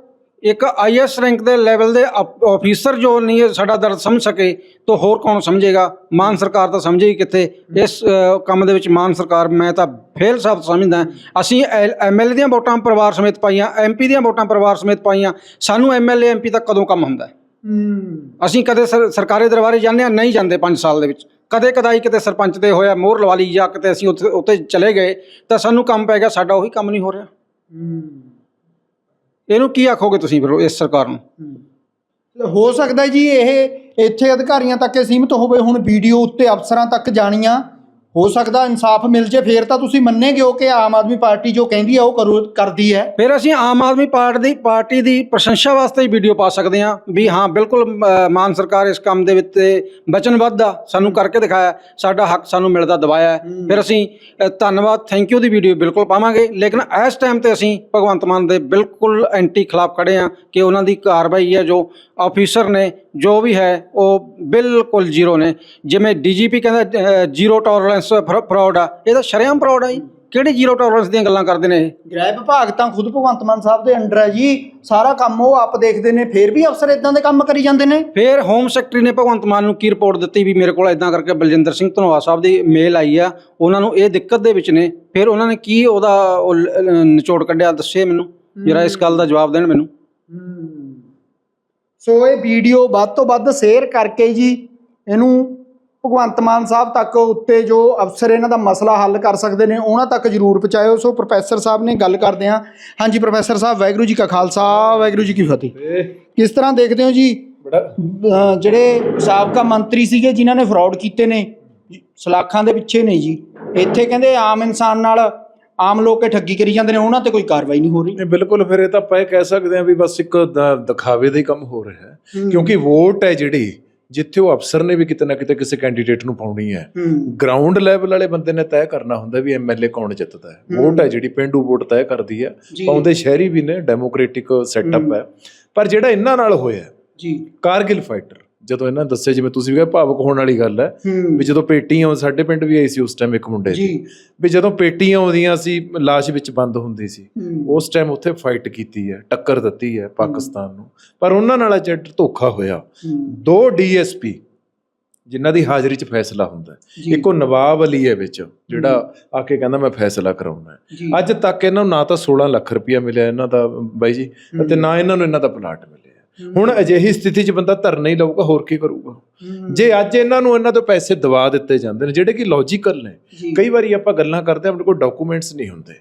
ਇੱਕ ਆਈਐਸ ਰੈਂਕ ਦੇ ਲੈਵਲ ਦੇ ਆਫੀਸਰ ਜੋ ਨਹੀਂ ਸਾਡਾ ਦਰਦ ਸਮਝ ਸਕੇ ਤਾਂ ਹੋਰ ਕੌਣ ਸਮਝੇਗਾ? ਮਾਨ ਸਰਕਾਰ ਤਾਂ ਸਮਝੇਗੀ ਕਿੱਥੇ। ਇਸ ਕੰਮ ਦੇ ਵਿੱਚ ਮਾਨ ਸਰਕਾਰ, ਮੈਂ ਤਾਂ ਫੇਲ ਸਾਬਤ ਸਮਝਦਾ ਅਸੀਂ ਐਮਐਲਏ ਦੀਆਂ ਵੋਟਾਂ ਪਰਿਵਾਰ ਸਮੇਤ ਪਾਈਆਂ ਐਮਪੀ ਦੀਆਂ ਵੋਟਾਂ ਪਰਿਵਾਰ ਸਮੇਤ ਪਾਈਆਂ। ਸਾਨੂੰ ਐਮਐਲਏ ਐਮਪੀ ਦਾ ਕਦੋਂ ਕੰਮ ਹੁੰਦਾ ਹੈ? ਅਸੀਂ ਕਦੇ ਸਰ- ਸਰਕਾਰੀ ਦਰਬਾਰੇ ਜਾਂਦੇ ਹਾਂ ਨਹੀਂ ਜਾਂਦੇ 5 ਸਾਲ ਦੇ ਵਿੱਚ। ਕਦੇ ਕਦਾਈ ਕਿਤੇ ਸਰਪੰਚ ਤੇ ਹੋਇਆ ਮੋਹਰ ਲਵਾ ਲਈ ਜਾਂ ਕਿਤੇ ਅਸੀਂ ਉੱਥੇ ਉੱਥੇ ਚਲੇ ਗਏ ਤਾਂ ਸਾਨੂੰ ਕੰਮ ਪੈ ਗਿਆ ਸਾਡਾ ਉਹੀ ਕੰਮ ਨਹੀਂ ਹੋ ਰਿਹਾ। ਇਹਨੂੰ ਕੀ ਆਖੋਗੇ ਤੁਸੀਂ ਫਿਰ ਇਸ ਸਰਕਾਰ ਨੂੰ? ਹੋ। ਸਕਦਾ ਜੀ ਇਹ ਇੱਥੇ ਅਧਿਕਾਰੀਆਂ ਤੱਕ ਹੀ ਸੀਮਿਤ ਹੋਵੇ ਹੁਣ ਵੀਡੀਓ ਉੱਤੇ ਅਫਸਰਾਂ ਤੱਕ ਜਾਣੀਆਂ ਹੋ ਸਕਦਾ ਇਨਸਾਫ ਮਿਲ ਜੇ ਫੇਰ ਤਾਂ ਤੁਸੀਂ ਮੰਨੇਗੇ ਹੋ ਕਿ ਆਮ ਆਦਮੀ ਪਾਰਟੀ ਜੋ ਕਹਿੰਦੀ ਆ ਉਹ ਕਰੂ ਕਰਦੀ ਹੈ ਫਿਰ ਅਸੀਂ ਆਮ ਆਦਮੀ ਪਾਰਟੀ ਦੀ ਪਾਰਟੀ ਦੀ ਪ੍ਰਸ਼ੰਸਾ ਵਾਸਤੇ ਹੀ ਵੀਡੀਓ ਪਾ ਸਕਦੇ ਹਾਂ ਵੀ ਹਾਂ ਬਿਲਕੁਲ ਅ, ਮਾਨ ਸਰਕਾਰ ਇਸ ਕੰਮ ਦੇ ਵਿੱਚ ਵਚਨਬੱਧ ਆ ਸਾਨੂੰ ਕਰਕੇ ਦਿਖਾਇਆ ਸਾਡਾ ਹੱਕ ਸਾਨੂੰ ਮਿਲਦਾ ਦਵਾਇਆ ਹੈ। ਫਿਰ ਅਸੀਂ ਅ, ਧੰਨਵਾਦ ਥੈਂਕ ਯੂ ਦੀ ਵੀਡੀਓ ਬਿਲਕੁਲ ਪਾਵਾਂਗੇ ਲੇਕਿਨ ਇਸ ਟਾਈਮ ਤੇ ਅਸੀਂ ਭਗਵੰਤ ਮਾਨ ਦੇ ਬਿਲਕੁਲ ਐਂਟੀ ਖਿਲਾਫ ਖੜੇ ਹਾਂ ਕਿ ਉਹਨਾਂ ਦੀ ਕਾਰਵਾਈ ਹੈ ਜੋ ਆਫੀਸਰ ਨੇ ਜੋ ਵੀ ਹੈ ਉਹ ਬਿਲਕੁਲ ਜ਼ੀਰੋ ਨੇ। ਜਿਵੇਂ ਡੀਜੀਪੀ ਕਹਿੰਦਾ ਜ਼ੀਰੋ ਟੋਲਰੈਂਸ ਫਰਾਡ ਆ। ਇਹ ਤਾਂ ਸ਼ਰੇਆਮ ਫਰਾਡ ਆ ਜੀ। ਕਿਹੜੀ ਜ਼ੀਰੋ ਟੋਲਰੈਂਸ ਦੀਆਂ ਗੱਲਾਂ ਕਰਦੇ ਨੇ ਇਹ? ਗ੍ਰਹਿ ਵਿਭਾਗ ਤਾਂ ਖੁਦ ਭਗਵੰਤ ਮਾਨ ਸਾਹਿਬ ਦੇ ਅੰਡਰ ਹੈ ਜੀ। ਸਾਰਾ ਕੰਮ ਉਹ ਆਪ ਦੇਖਦੇ ਨੇ ਫੇਰ ਵੀ ਅਫਸਰ ਇਦਾਂ ਦੇ ਕੰਮ ਕਰੀ ਜਾਂਦੇ ਨੇ? ਫਿਰ ਹੋਮ ਸੈਕਟਰੀ ਨੇ ਭਗਵੰਤ ਮਾਨ ਨੂੰ ਕੀ ਰਿਪੋਰਟ ਦਿੱਤੀ ਵੀ ਮੇਰੇ ਕੋਲ ਇਦਾਂ ਕਰਕੇ ਬਲਜਿੰਦਰ ਸਿੰਘ ਧਨੋਆ ਸਾਹਿਬ ਦੀ ਮੇਲ ਆਈ ਆ। ਉਹਨਾਂ ਨੂੰ ਇਹ ਦਿੱਕਤ ਦੇ ਵਿੱਚ ਨੇ। ਫਿਰ ਉਹਨਾਂ ਨੇ ਕੀ ਉਹਦਾ ਨਿਚੋੜ ਕੱਢਿਆ? ਦੱਸੇ ਮੈਨੂੰ। ਜਰਾ ਇਸ ਗੱਲ ਦਾ ਜਵਾਬ ਦੇਣ ਮੈਨੂੰ। ਸੋ ਇਹ ਵੀਡੀਓ ਵੱਧ ਤੋਂ ਵੱਧ ਸ਼ੇਅਰ ਕਰਕੇ ਜੀ। ਇਹਨੂੰ ਭਗਵੰਤ ਮਾਨ ਸਾਹਿਬ ਤੱਕ ਉੱਤੇ ਜੋ ਅਫਸਰ ਇਹਨਾਂ ਦਾ ਮਸਲਾ ਹੱਲ ਕਰ ਸਕਦੇ ਨੇ ਉਹਨਾਂ ਤੱਕ ਜ਼ਰੂਰ ਪਹੁੰਚਾਇਓ। ਸੋ ਪ੍ਰੋਫੈਸਰ ਸਾਹਿਬ ਨੇ ਗੱਲ ਕਰਦੇ ਹਾਂ। ਹਾਂਜੀ ਪ੍ਰੋਫੈਸਰ ਸਾਹਿਬ ਵਾਹਿਗੁਰੂ ਜੀ ਕਾ ਖਾਲਸਾ ਵਾਹਿਗੁਰੂ ਜੀ ਕੀ ਫਤਿਹ। ਕਿਸ ਤਰ੍ਹਾਂ ਦੇਖਦੇ ਹੋ ਜੀ? ਜਿਹੜੇ ਸਾਬਕਾ ਮੰਤਰੀ ਸੀਗੇ ਜਿਨ੍ਹਾਂ ਨੇ ਫਰਾਡ ਕੀਤੇ ਨੇ ਸਲਾਖਾਂ ਦੇ ਪਿੱਛੇ ਨੇ ਜੀ। ਇੱਥੇ ਕਹਿੰਦੇ ਆਮ ਇਨਸਾਨ ਨਾਲ ਆਮ ਲੋਕ ਕੇ ਠੱਗੀ ਕਰੀ ਜਾਂਦੇ ਨੇ ਉਹਨਾਂ ਤੇ ਕੋਈ ਕਾਰਵਾਈ ਨਹੀਂ ਹੋ ਰਹੀ। ਨਹੀਂ ਬਿਲਕੁਲ ਫਿਰ ਇਹ ਤਾਂ ਆਪਾਂ ਇਹ ਕਹਿ ਸਕਦੇ ਹਾਂ ਵੀ ਬਸ ਇੱਕ ਦਿਖਾਵੇ ਦਾ ਹੀ ਕੰਮ ਹੋ ਰਿਹਾ ਹੈ। ਕਿਉਂਕਿ ਵੋਟ ਹੈ ਜਿਹੜੀ ਜਿੱਥੇ ਉਹ ਅਫਸਰ ਨੇ ਵੀ ਕਿਤੇ ਨਾ ਕਿਤੇ ਕਿਸੇ ਕੈਂਡੀਡੇਟ ਨੂੰ ਪਾਉਣੀ ਹੈ। ਗਰਾਊਂਡ ਲੈਵਲ ਵਾਲੇ ਬੰਦੇ ਨੇ ਤੈਅ ਕਰਨਾ ਹੁੰਦਾ ਵੀ ਐਮਐਲਏ ਕੌਣ ਜਿੱਤਦਾ ਹੈ। ਵੋਟ ਹੈ ਜਿਹੜੀ ਪਿੰਡੂ ਵੋਟ ਤੈਅ ਕਰਦੀ ਹੈ। ਪਾਉਂਦੇ ਸ਼ਹਿਰੀ ਵੀ ਨੇ ਡੈਮੋਕ੍ਰੈਟਿਕ ਸੈਟਅਪ ਹੈ। ਪਰ ਜਿਹੜਾ ਇਹਨਾਂ ਨਾਲ ਹੋਇਆ ਜੀ। ਕਾਰਗਿਲ ਫਾਈਟਰ ਜਦੋਂ ਇਹਨਾਂ ਦੱਸਿਆ ਜਿਵੇਂ ਤੁਸੀਂ ਵੀ ਕਿਹਾ ਭਾਵਕ ਹੋਣ ਵਾਲੀ ਗੱਲ ਹੈ ਵੀ ਜਦੋਂ ਪੇਟੀਆਂ ਸਾਡੇ ਪਿੰਡ ਵੀ ਆਈ ਸੀ ਉਸ ਟਾਈਮ ਇੱਕ ਮੁੰਡੇ ਦੀ। ਵੀ ਜਦੋਂ ਪੇਟੀਆਂ ਆਉਂਦੀਆਂ ਸੀ ਲਾਸ਼ ਵਿੱਚ ਬੰਦ ਹੁੰਦੀ ਸੀ। ਉਸ ਟਾਈਮ ਉੱਥੇ ਫਾਈਟ ਕੀਤੀ ਹੈ ਟੱਕਰ ਦਿੱਤੀ ਹੈ ਪਾਕਿਸਤਾਨ ਨੂੰ। ਪਰ ਉਹਨਾਂ ਨਾਲ ਜੱਟ ਧੋਖਾ ਹੋਇਆ। ਦੋ ਡੀਐਸਪੀ ਜਿਨ੍ਹਾਂ ਦੀ ਹਾਜ਼ਰੀ 'ਚ ਫੈਸਲਾ ਹੁੰਦਾ। ਇੱਕੋ ਨਵਾਬ ਅਲੀ ਹੈ ਵਿੱਚ ਜਿਹੜਾ ਆ ਕੇ ਕਹਿੰਦਾ ਮੈਂ ਫੈਸਲਾ ਕਰਾਉਣਾ। ਅੱਜ ਤੱਕ ਇਹਨਾਂ ਨੂੰ ਨਾ ਤਾਂ 16 ਲੱਖ ਰੁਪਇਆ ਮਿਲਿਆ ਇਹਨਾਂ ਦਾ ਬਾਈ ਜੀ ਅਤੇ ਨਾ ਇਹਨਾਂ ਨੂੰ ਇਹਨਾਂ ਦਾ ਪਲਾਟ ਮਿਲਿਆ। ਹੁਣ ਅਜਿਹੀ ਸਥਿਤੀ 'ਚ ਬੰਦਾ ਧਰਨਾ ਹੀ ਲਊਗਾ ਹੋਰ ਕੀ ਕਰੂਗਾ। ਜੇ ਅੱਜ ਇਹਨਾਂ ਨੂੰ ਇਹਨਾਂ ਤੋਂ ਪੈਸੇ ਦਵਾ ਦਿੱਤੇ ਜਾਂਦੇ ਨੇ ਜਿਹੜੇ ਕਿ ਲੌਜੀਕਲ ਨੇ। ਕਈ ਵਾਰੀ ਆਪਾਂ ਗੱਲਾਂ ਕਰਦੇ ਆਪਣੇ ਕੋਲ ਡਾਕੂਮੈਂਟਸ ਨਹੀਂ ਹੁੰਦੇ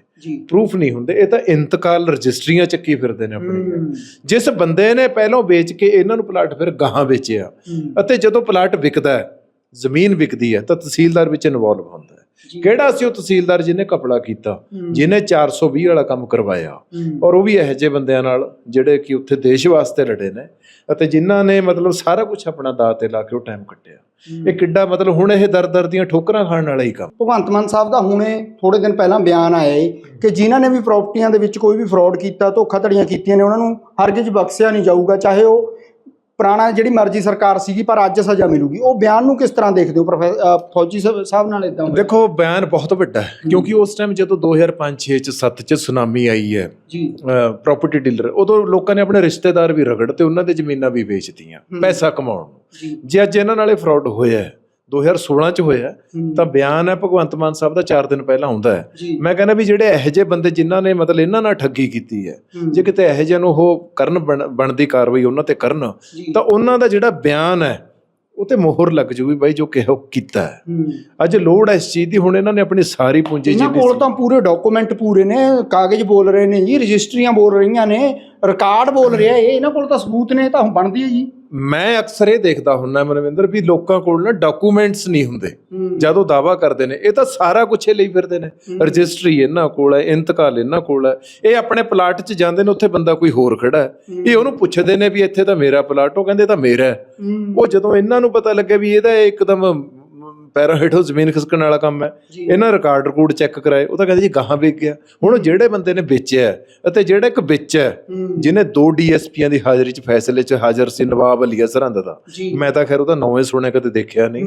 ਪ੍ਰੂਫ ਨਹੀਂ ਹੁੰਦੇ ਇਹ ਤਾਂ ਇੰਤਕਾਲ ਰਜਿਸਟਰੀਆਂ ਚੱਕੀ ਫਿਰਦੇ ਨੇ ਆਪਣੀਆਂ ਹੂੰ। ਜਿਸ ਬੰਦੇ ਨੇ ਪਹਿਲਾਂ ਵੇਚ ਕੇ ਇਹਨਾਂ ਨੂੰ ਪਲਾਟ ਫਿਰ ਗਾਹਾਂ ਵੇਚਿਆ। ਅਤੇ ਜਦੋਂ ਪਲਾਟ ਵਿਕਦਾ ਹੈ ਜ਼ਮੀਨ ਵਿਕਦੀ ਹੈ ਤਾਂ ਤਹਿਸੀਲਦਾਰ ਵਿੱਚ ਇਨਵੋਲਵ ਹੁੰਦਾ ਹੈ। ਕਿਹੜਾ ਸੀ ਉਹ ਤਹਿਸੀਲਦਾਰ ਜਿਹਨੇ ਕਪੜਾ ਕੀਤਾ? ਹੂੰ। ਜਿਹਨੇ 420 ਵਾਲਾ ਕੰਮ ਕਰਵਾਇਆ। ਹੂੰ। ਔਰ ਉਹ ਵੀ ਇਹੋ ਜਿਹੇ ਬੰਦਿਆਂ ਨਾਲ ਜਿਹੜੇ ਕਿ ਉੱਥੇ ਦੇਸ਼ ਵਾਸਤੇ ਲੜੇ ਨੇ ਅਤੇ ਜਿਨ੍ਹਾਂ ਨੇ ਮਤਲਬ ਸਾਰਾ ਕੁਝ ਆਪਣਾ ਦਾਅ ਤੇ ਲਾ ਕੇ ਉਹ ਟਾਈਮ ਕੱਟਿਆ। ਇਹ ਕਿੱਡਾ ਮਤਲਬ ਹੁਣ ਇਹ ਦਰ ਦਰ ਦੀਆਂ ਠੋਕਰਾਂ ਖਾਣ ਵਾਲਾ ਹੀ ਕੰਮ। ਭਗਵੰਤ ਮਾਨ ਸਾਹਿਬ ਦਾ ਹੁਣੇ ਥੋੜੇ ਦਿਨ ਪਹਿਲਾਂ ਬਿਆਨ ਆਇਆ ਏ ਕਿ ਜਿਨ੍ਹਾਂ ਨੇ ਵੀ ਪ੍ਰਾਪਰਟੀਆਂ ਦੇ ਵਿੱਚ ਕੋਈ ਵੀ ਫਰਾਡ ਕੀਤਾ ਧੋਖਾਧੜੀਆਂ ਕੀਤੀਆਂ ਨੇ ਉਹਨਾਂ ਨੂੰ ਹਰਗਿਜ਼ ਬਖਸ਼ਿਆ ਨਹੀਂ ਜਾਊਗਾ ਚਾਹੇ ਉਹ ਪੁਰਾਣਾ ਜਿਹੜੀ ਮਰਜ਼ੀ ਸਰਕਾਰ ਸੀਗੀ ਪਰ ਅੱਜ ਸਜ਼ਾ ਮਿਲੂਗੀ। ਉਹ ਬਿਆਨ ਨੂੰ ਕਿਸ ਤਰ੍ਹਾਂ ਦੇਖਦੇ ਹੋ ਫੌਜੀ ਸਾਹਿਬ ਨਾਲ ਇਦਾਂ ਦੇਖੋ ਬਿਆਨ ਬਹੁਤ ਵੱਡਾ ਹੈ ਕਿਉਂਕਿ ਉਸ ਟਾਈਮ ਜਦੋਂ 2005 6 ਚ 7 ਚ ਸੁਨਾਮੀ ਆਈ ਹੈ ਜੀ। ਪ੍ਰਾਪਰਟੀ ਡੀਲਰ ਉਦੋਂ ਲੋਕਾਂ ਨੇ ਆਪਣੇ ਰਿਸ਼ਤੇਦਾਰ ਵੀ ਰਗੜ ਤੇ ਉਹਨਾਂ ਦੇ ਜ਼ਮੀਨਾਂ ਵੀ ਵੇਚਤੀਆਂ ਪੈਸਾ ਕਮਾਉਣ ਨੂੰ। ਜੀ। ਅੱਜ ਇਹਨਾਂ ਨਾਲ ਫਰਾਡ ਹੋਇਆ ਹੈ, 2016 ਚ ਹੋਇਆ। ਤਾਂ ਬਿਆਨ ਹੈ ਭਗਵੰਤ ਮਾਨ ਸਾਹਿਬ ਦਾ 4 ਦਿਨ ਪਹਿਲਾਂ ਆਉਂਦਾ ਹੈ ਮੈਂ ਕਹਿੰਦਾ ਵੀ ਜਿਹੜੇ ਇਹੋ ਜਿਹੇ ਬੰਦੇ ਜਿਨ੍ਹਾਂ ਨੇ ਮਤਲਬ ਇਹਨਾਂ ਨਾਲ ਠੱਗੀ ਕੀਤੀ ਹੈ। ਜੇ ਕਿਤੇ ਇਹੋ ਜਿਹੇ ਨੂੰ ਉਹ ਕਰਨ ਬਣ- ਬਣਦੀ ਕਾਰਵਾਈ ਉਹਨਾਂ ਤੇ ਕਰਨ। ਤਾਂ ਉਹਨਾਂ ਦਾ ਜਿਹੜਾ ਬਿਆਨ ਹੈ ਉਹ ਤੇ ਮੋਹਰ ਲੱਗ ਜੂਗੀ ਬਾਈ ਜੋ ਕਿਹੋ ਕੀਤਾ। ਅੱਜ ਲੋੜ ਹੈ ਇਸ ਚੀਜ਼ ਦੀ ਹੁਣ ਇਹਨਾਂ ਨੇ ਆਪਣੀ ਸਾਰੀ ਪੂੰਜੀ ਇਹਨਾਂ ਜਿੰਨੀ ਕੋਲ ਤਾਂ ਪੂਰੇ ਡਾਕੂਮੈਂਟ ਪੂਰੇ ਨੇ ਕਾਗਜ਼ ਬੋਲ ਰਹੇ ਨੇ ਜੀ ਰਜਿਸਟਰੀਆਂ ਬੋਲ ਰਹੀਆਂ ਨੇ ਰਿਕਾਰਡ ਬੋਲ ਰਿਹਾ ਇਹ ਇਹਨਾਂ ਕੋਲ ਤਾਂ ਸਬੂਤ ਨੇ ਤਾਂ ਹੁਣ ਬਣਦੀ ਹੈ ਜੀ ਮੈਂ ਅਕਸਰ ਇਹ ਦੇਖਦਾ ਹੁੰਦਾ ਮਨਵਿੰਦਰ ਵੀ ਲੋਕਾਂ ਕੋਲ ਨਾ ਡਾਕੂਮੈਂਟਸ ਨਹੀਂ ਹੁੰਦੇ। ਜਦੋਂ ਦਾਵਾ ਕਰਦੇ ਨੇ ਇਹ ਤਾਂ ਸਾਰਾ ਕੁਝ ਹੀ ਲਈ ਫਿਰਦੇ ਨੇ। ਰਜਿਸਟਰੀ ਇਹਨਾਂ ਕੋਲ ਹੈ ਇੰਤਕਾਲ ਇਹਨਾਂ ਕੋਲ ਹੈ। ਇਹ ਆਪਣੇ ਪਲਾਟ 'ਚ ਜਾਂਦੇ ਨੇ ਉੱਥੇ ਬੰਦਾ ਕੋਈ ਹੋਰ ਖੜਾ ਹੈ। ਇਹ ਉਹਨੂੰ ਪੁੱਛਦੇ ਨੇ ਵੀ ਇੱਥੇ ਤਾਂ ਮੇਰਾ ਪਲਾਟ ਉਹ ਕਹਿੰਦੇ ਇਹ ਤਾਂ ਮੇਰਾ। ਉਹ ਜਦੋਂ ਇਹਨਾਂ ਨੂੰ ਪਤਾ ਲੱਗਿਆ ਵੀ ਇਹਦਾ ਇੱਕਦਮ ਪੈਰਾਂ ਹੇਠੋਂ ਜ਼ਮੀਨ ਖਿਸਕਣ ਵਾਲਾ ਕੰਮ ਹੈ। ਇਹਨਾਂ ਰਿਕਾਰਡ ਰਿਕੂਡ ਚੈੱਕ ਕਰਾਏ ਉਹ ਤਾਂ ਕਹਿੰਦੇ ਜੀ ਗਾਹਾਂ ਵੇਚ ਗਿਆ। ਹੁਣ ਜਿਹੜੇ ਬੰਦੇ ਨੇ ਵੇਚਿਆ ਅਤੇ ਜਿਹੜਾ ਇੱਕ ਵਿੱਚ ਹੈ ਜਿਹਨੇ ਦੋ ਡੀਐਸਪੀਆਂ ਦੀ ਹਾਜ਼ਰੀ 'ਚ ਫੈਸਲੇ 'ਚ ਹਾਜ਼ਰ ਸੀ ਨਵਾਬ ਅਲੀਆ ਸਰਹੰਦ ਦਾ। ਮੈਂ ਤਾਂ ਖੈਰ ਉਹਦਾ ਨੌਵੇਂ ਸੁਣਿਆ ਕਦੇ ਦੇਖਿਆ ਨਹੀਂ।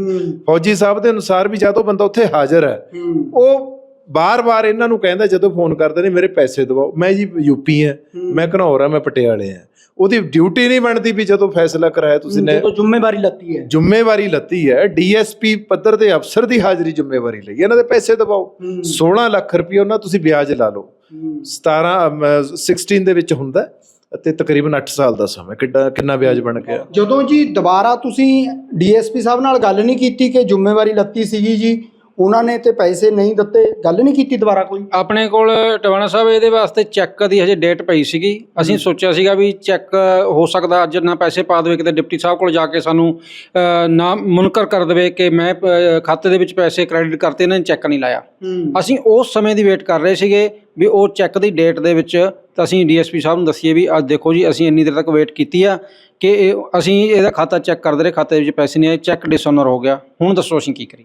ਫੌਜੀ ਸਾਹਿਬ ਦੇ ਅਨੁਸਾਰ ਵੀ ਜਦੋਂ ਬੰਦਾ ਉੱਥੇ ਹਾਜ਼ਰ ਹੈ ਹੂੰ। ਉਹ ਬਾਰ-ਬਾਰ ਇਹਨਾਂ ਨੂੰ ਕਹਿੰਦਾ ਜਦੋਂ ਫੋਨ ਕਰਦੇ ਨੇ ਮੇਰੇ ਪੈਸੇ ਦਿਵਾਓ। ਮੈਂ ਜੀ ਯੂਪੀ ਆ ਮੈਂ ਘਨੌਰ ਆ ਮੈਂ ਪਟਿਆਲੇ ਆ ਉਹਦੀ ਡਿਊਟੀ ਨਹੀਂ ਬਣਦੀ ਵੀ ਜਦੋਂ ਫੈਸਲਾ ਕਰਾਇਆ ਤੁਸੀਂ ਨੇ। ਜਦੋਂ ਜ਼ਿੰਮੇਵਾਰੀ ਲੱਤੀ ਹੈ। ਜ਼ਿੰਮੇਵਾਰੀ ਲੱਤੀ ਹੈ। ਡੀਐਸਪੀ ਪੱਧਰ ਦੇ ਅਫਸਰ ਦੀ ਹਾਜ਼ਰੀ ਜ਼ਿੰਮੇਵਾਰੀ ਲਈ। ਇਹਨਾਂ ਦੇ ਪੈਸੇ ਦਿਵਾਓ 16 ਲੱਖ ਰੁਪਏ ਉਹਨਾਂ ਤੁਸੀਂ ਵਿਆਜ ਲਾ ਲਓ। 17 ਅਮ, 16 ਦੇ ਵਿੱਚ ਹੁੰਦਾ ਅਤੇ ਤਕਰੀਬਨ 8 ਸਾਲ ਦਾ ਸਮਾਂ ਕਿੱਡਾ ਕਿੰਨਾ ਵਿਆਜ ਬਣ ਗਿਆ? ਜਦੋਂ ਜੀ ਦੁਬਾਰਾ ਤੁਸੀਂ ਡੀਐਸਪੀ ਸਾਹਿਬ ਨਾਲ ਗੱਲ ਨਹੀਂ ਕੀਤੀ ਕਿ ਜ਼ਿੰਮੇਵਾਰੀ ਲੱਤੀ ਸੀਗੀ ਜੀ ਉਹਨਾਂ ਨੇ ਤੇ ਪੈਸੇ ਨਹੀਂ ਦਿੱਤੇ ਗੱਲ ਨਹੀਂ ਕੀਤੀ ਦੁਬਾਰਾ ਕੋਈ? ਆਪਣੇ ਕੋਲ ਟਵਾਣਾ ਸਾਹਿਬ ਇਹਦੇ ਵਾਸਤੇ ਚੈੱਕ ਦੀ ਹਜੇ ਡੇਟ ਪਈ ਸੀਗੀ। ਅਸੀਂ ਸੋਚਿਆ ਸੀਗਾ ਵੀ ਚੈੱਕ ਹੋ ਸਕਦਾ ਅੱਜ ਨਾ ਪੈਸੇ ਪਾ ਦੇਵੇ ਕਿਤੇ ਡਿਪਟੀ ਸਾਹਿਬ ਕੋਲ ਜਾ ਕੇ ਸਾਨੂੰ ਨਾ ਮੁਨਕਰ ਕਰ ਦੇਵੇ ਕਿ ਮੈਂ ਖਾਤੇ ਦੇ ਵਿੱਚ ਪੈਸੇ ਕ੍ਰੈਡਿਟ ਕਰਤੇ ਇਹਨਾਂ ਨੇ ਚੈੱਕ ਨਹੀਂ ਲਾਇਆ। ਅਸੀਂ ਉਸ ਸਮੇਂ ਦੀ ਵੇਟ ਕਰ ਰਹੇ ਸੀਗੇ ਵੀ ਉਹ ਚੈੱਕ ਦੀ ਡੇਟ ਦੇ ਵਿੱਚ ਤਾਂ ਅਸੀਂ ਡੀਐਸਪੀ ਸਾਹਿਬ ਨੂੰ ਦੱਸੀਏ ਵੀ ਅੱਜ ਦੇਖੋ ਜੀ ਅਸੀਂ ਇੰਨੀ ਦੇਰ ਤੱਕ ਵੇਟ ਕੀਤੀ ਆ ਕਿ ਇਹ- ਅਸੀਂ ਇਹਦਾ ਖਾਤਾ ਚੈੱਕ ਕਰਦੇ ਰਹੇ ਖਾਤੇ ਵਿੱਚ ਪੈਸੇ ਨਹੀਂ ਆਏ ਚੈੱਕ ਡਿਸਓਨਰ ਹੋ ਗਿਆ। ਹੁਣ ਦੱਸੋ ਅਸੀਂ ਕੀ ਕਰੀਏ?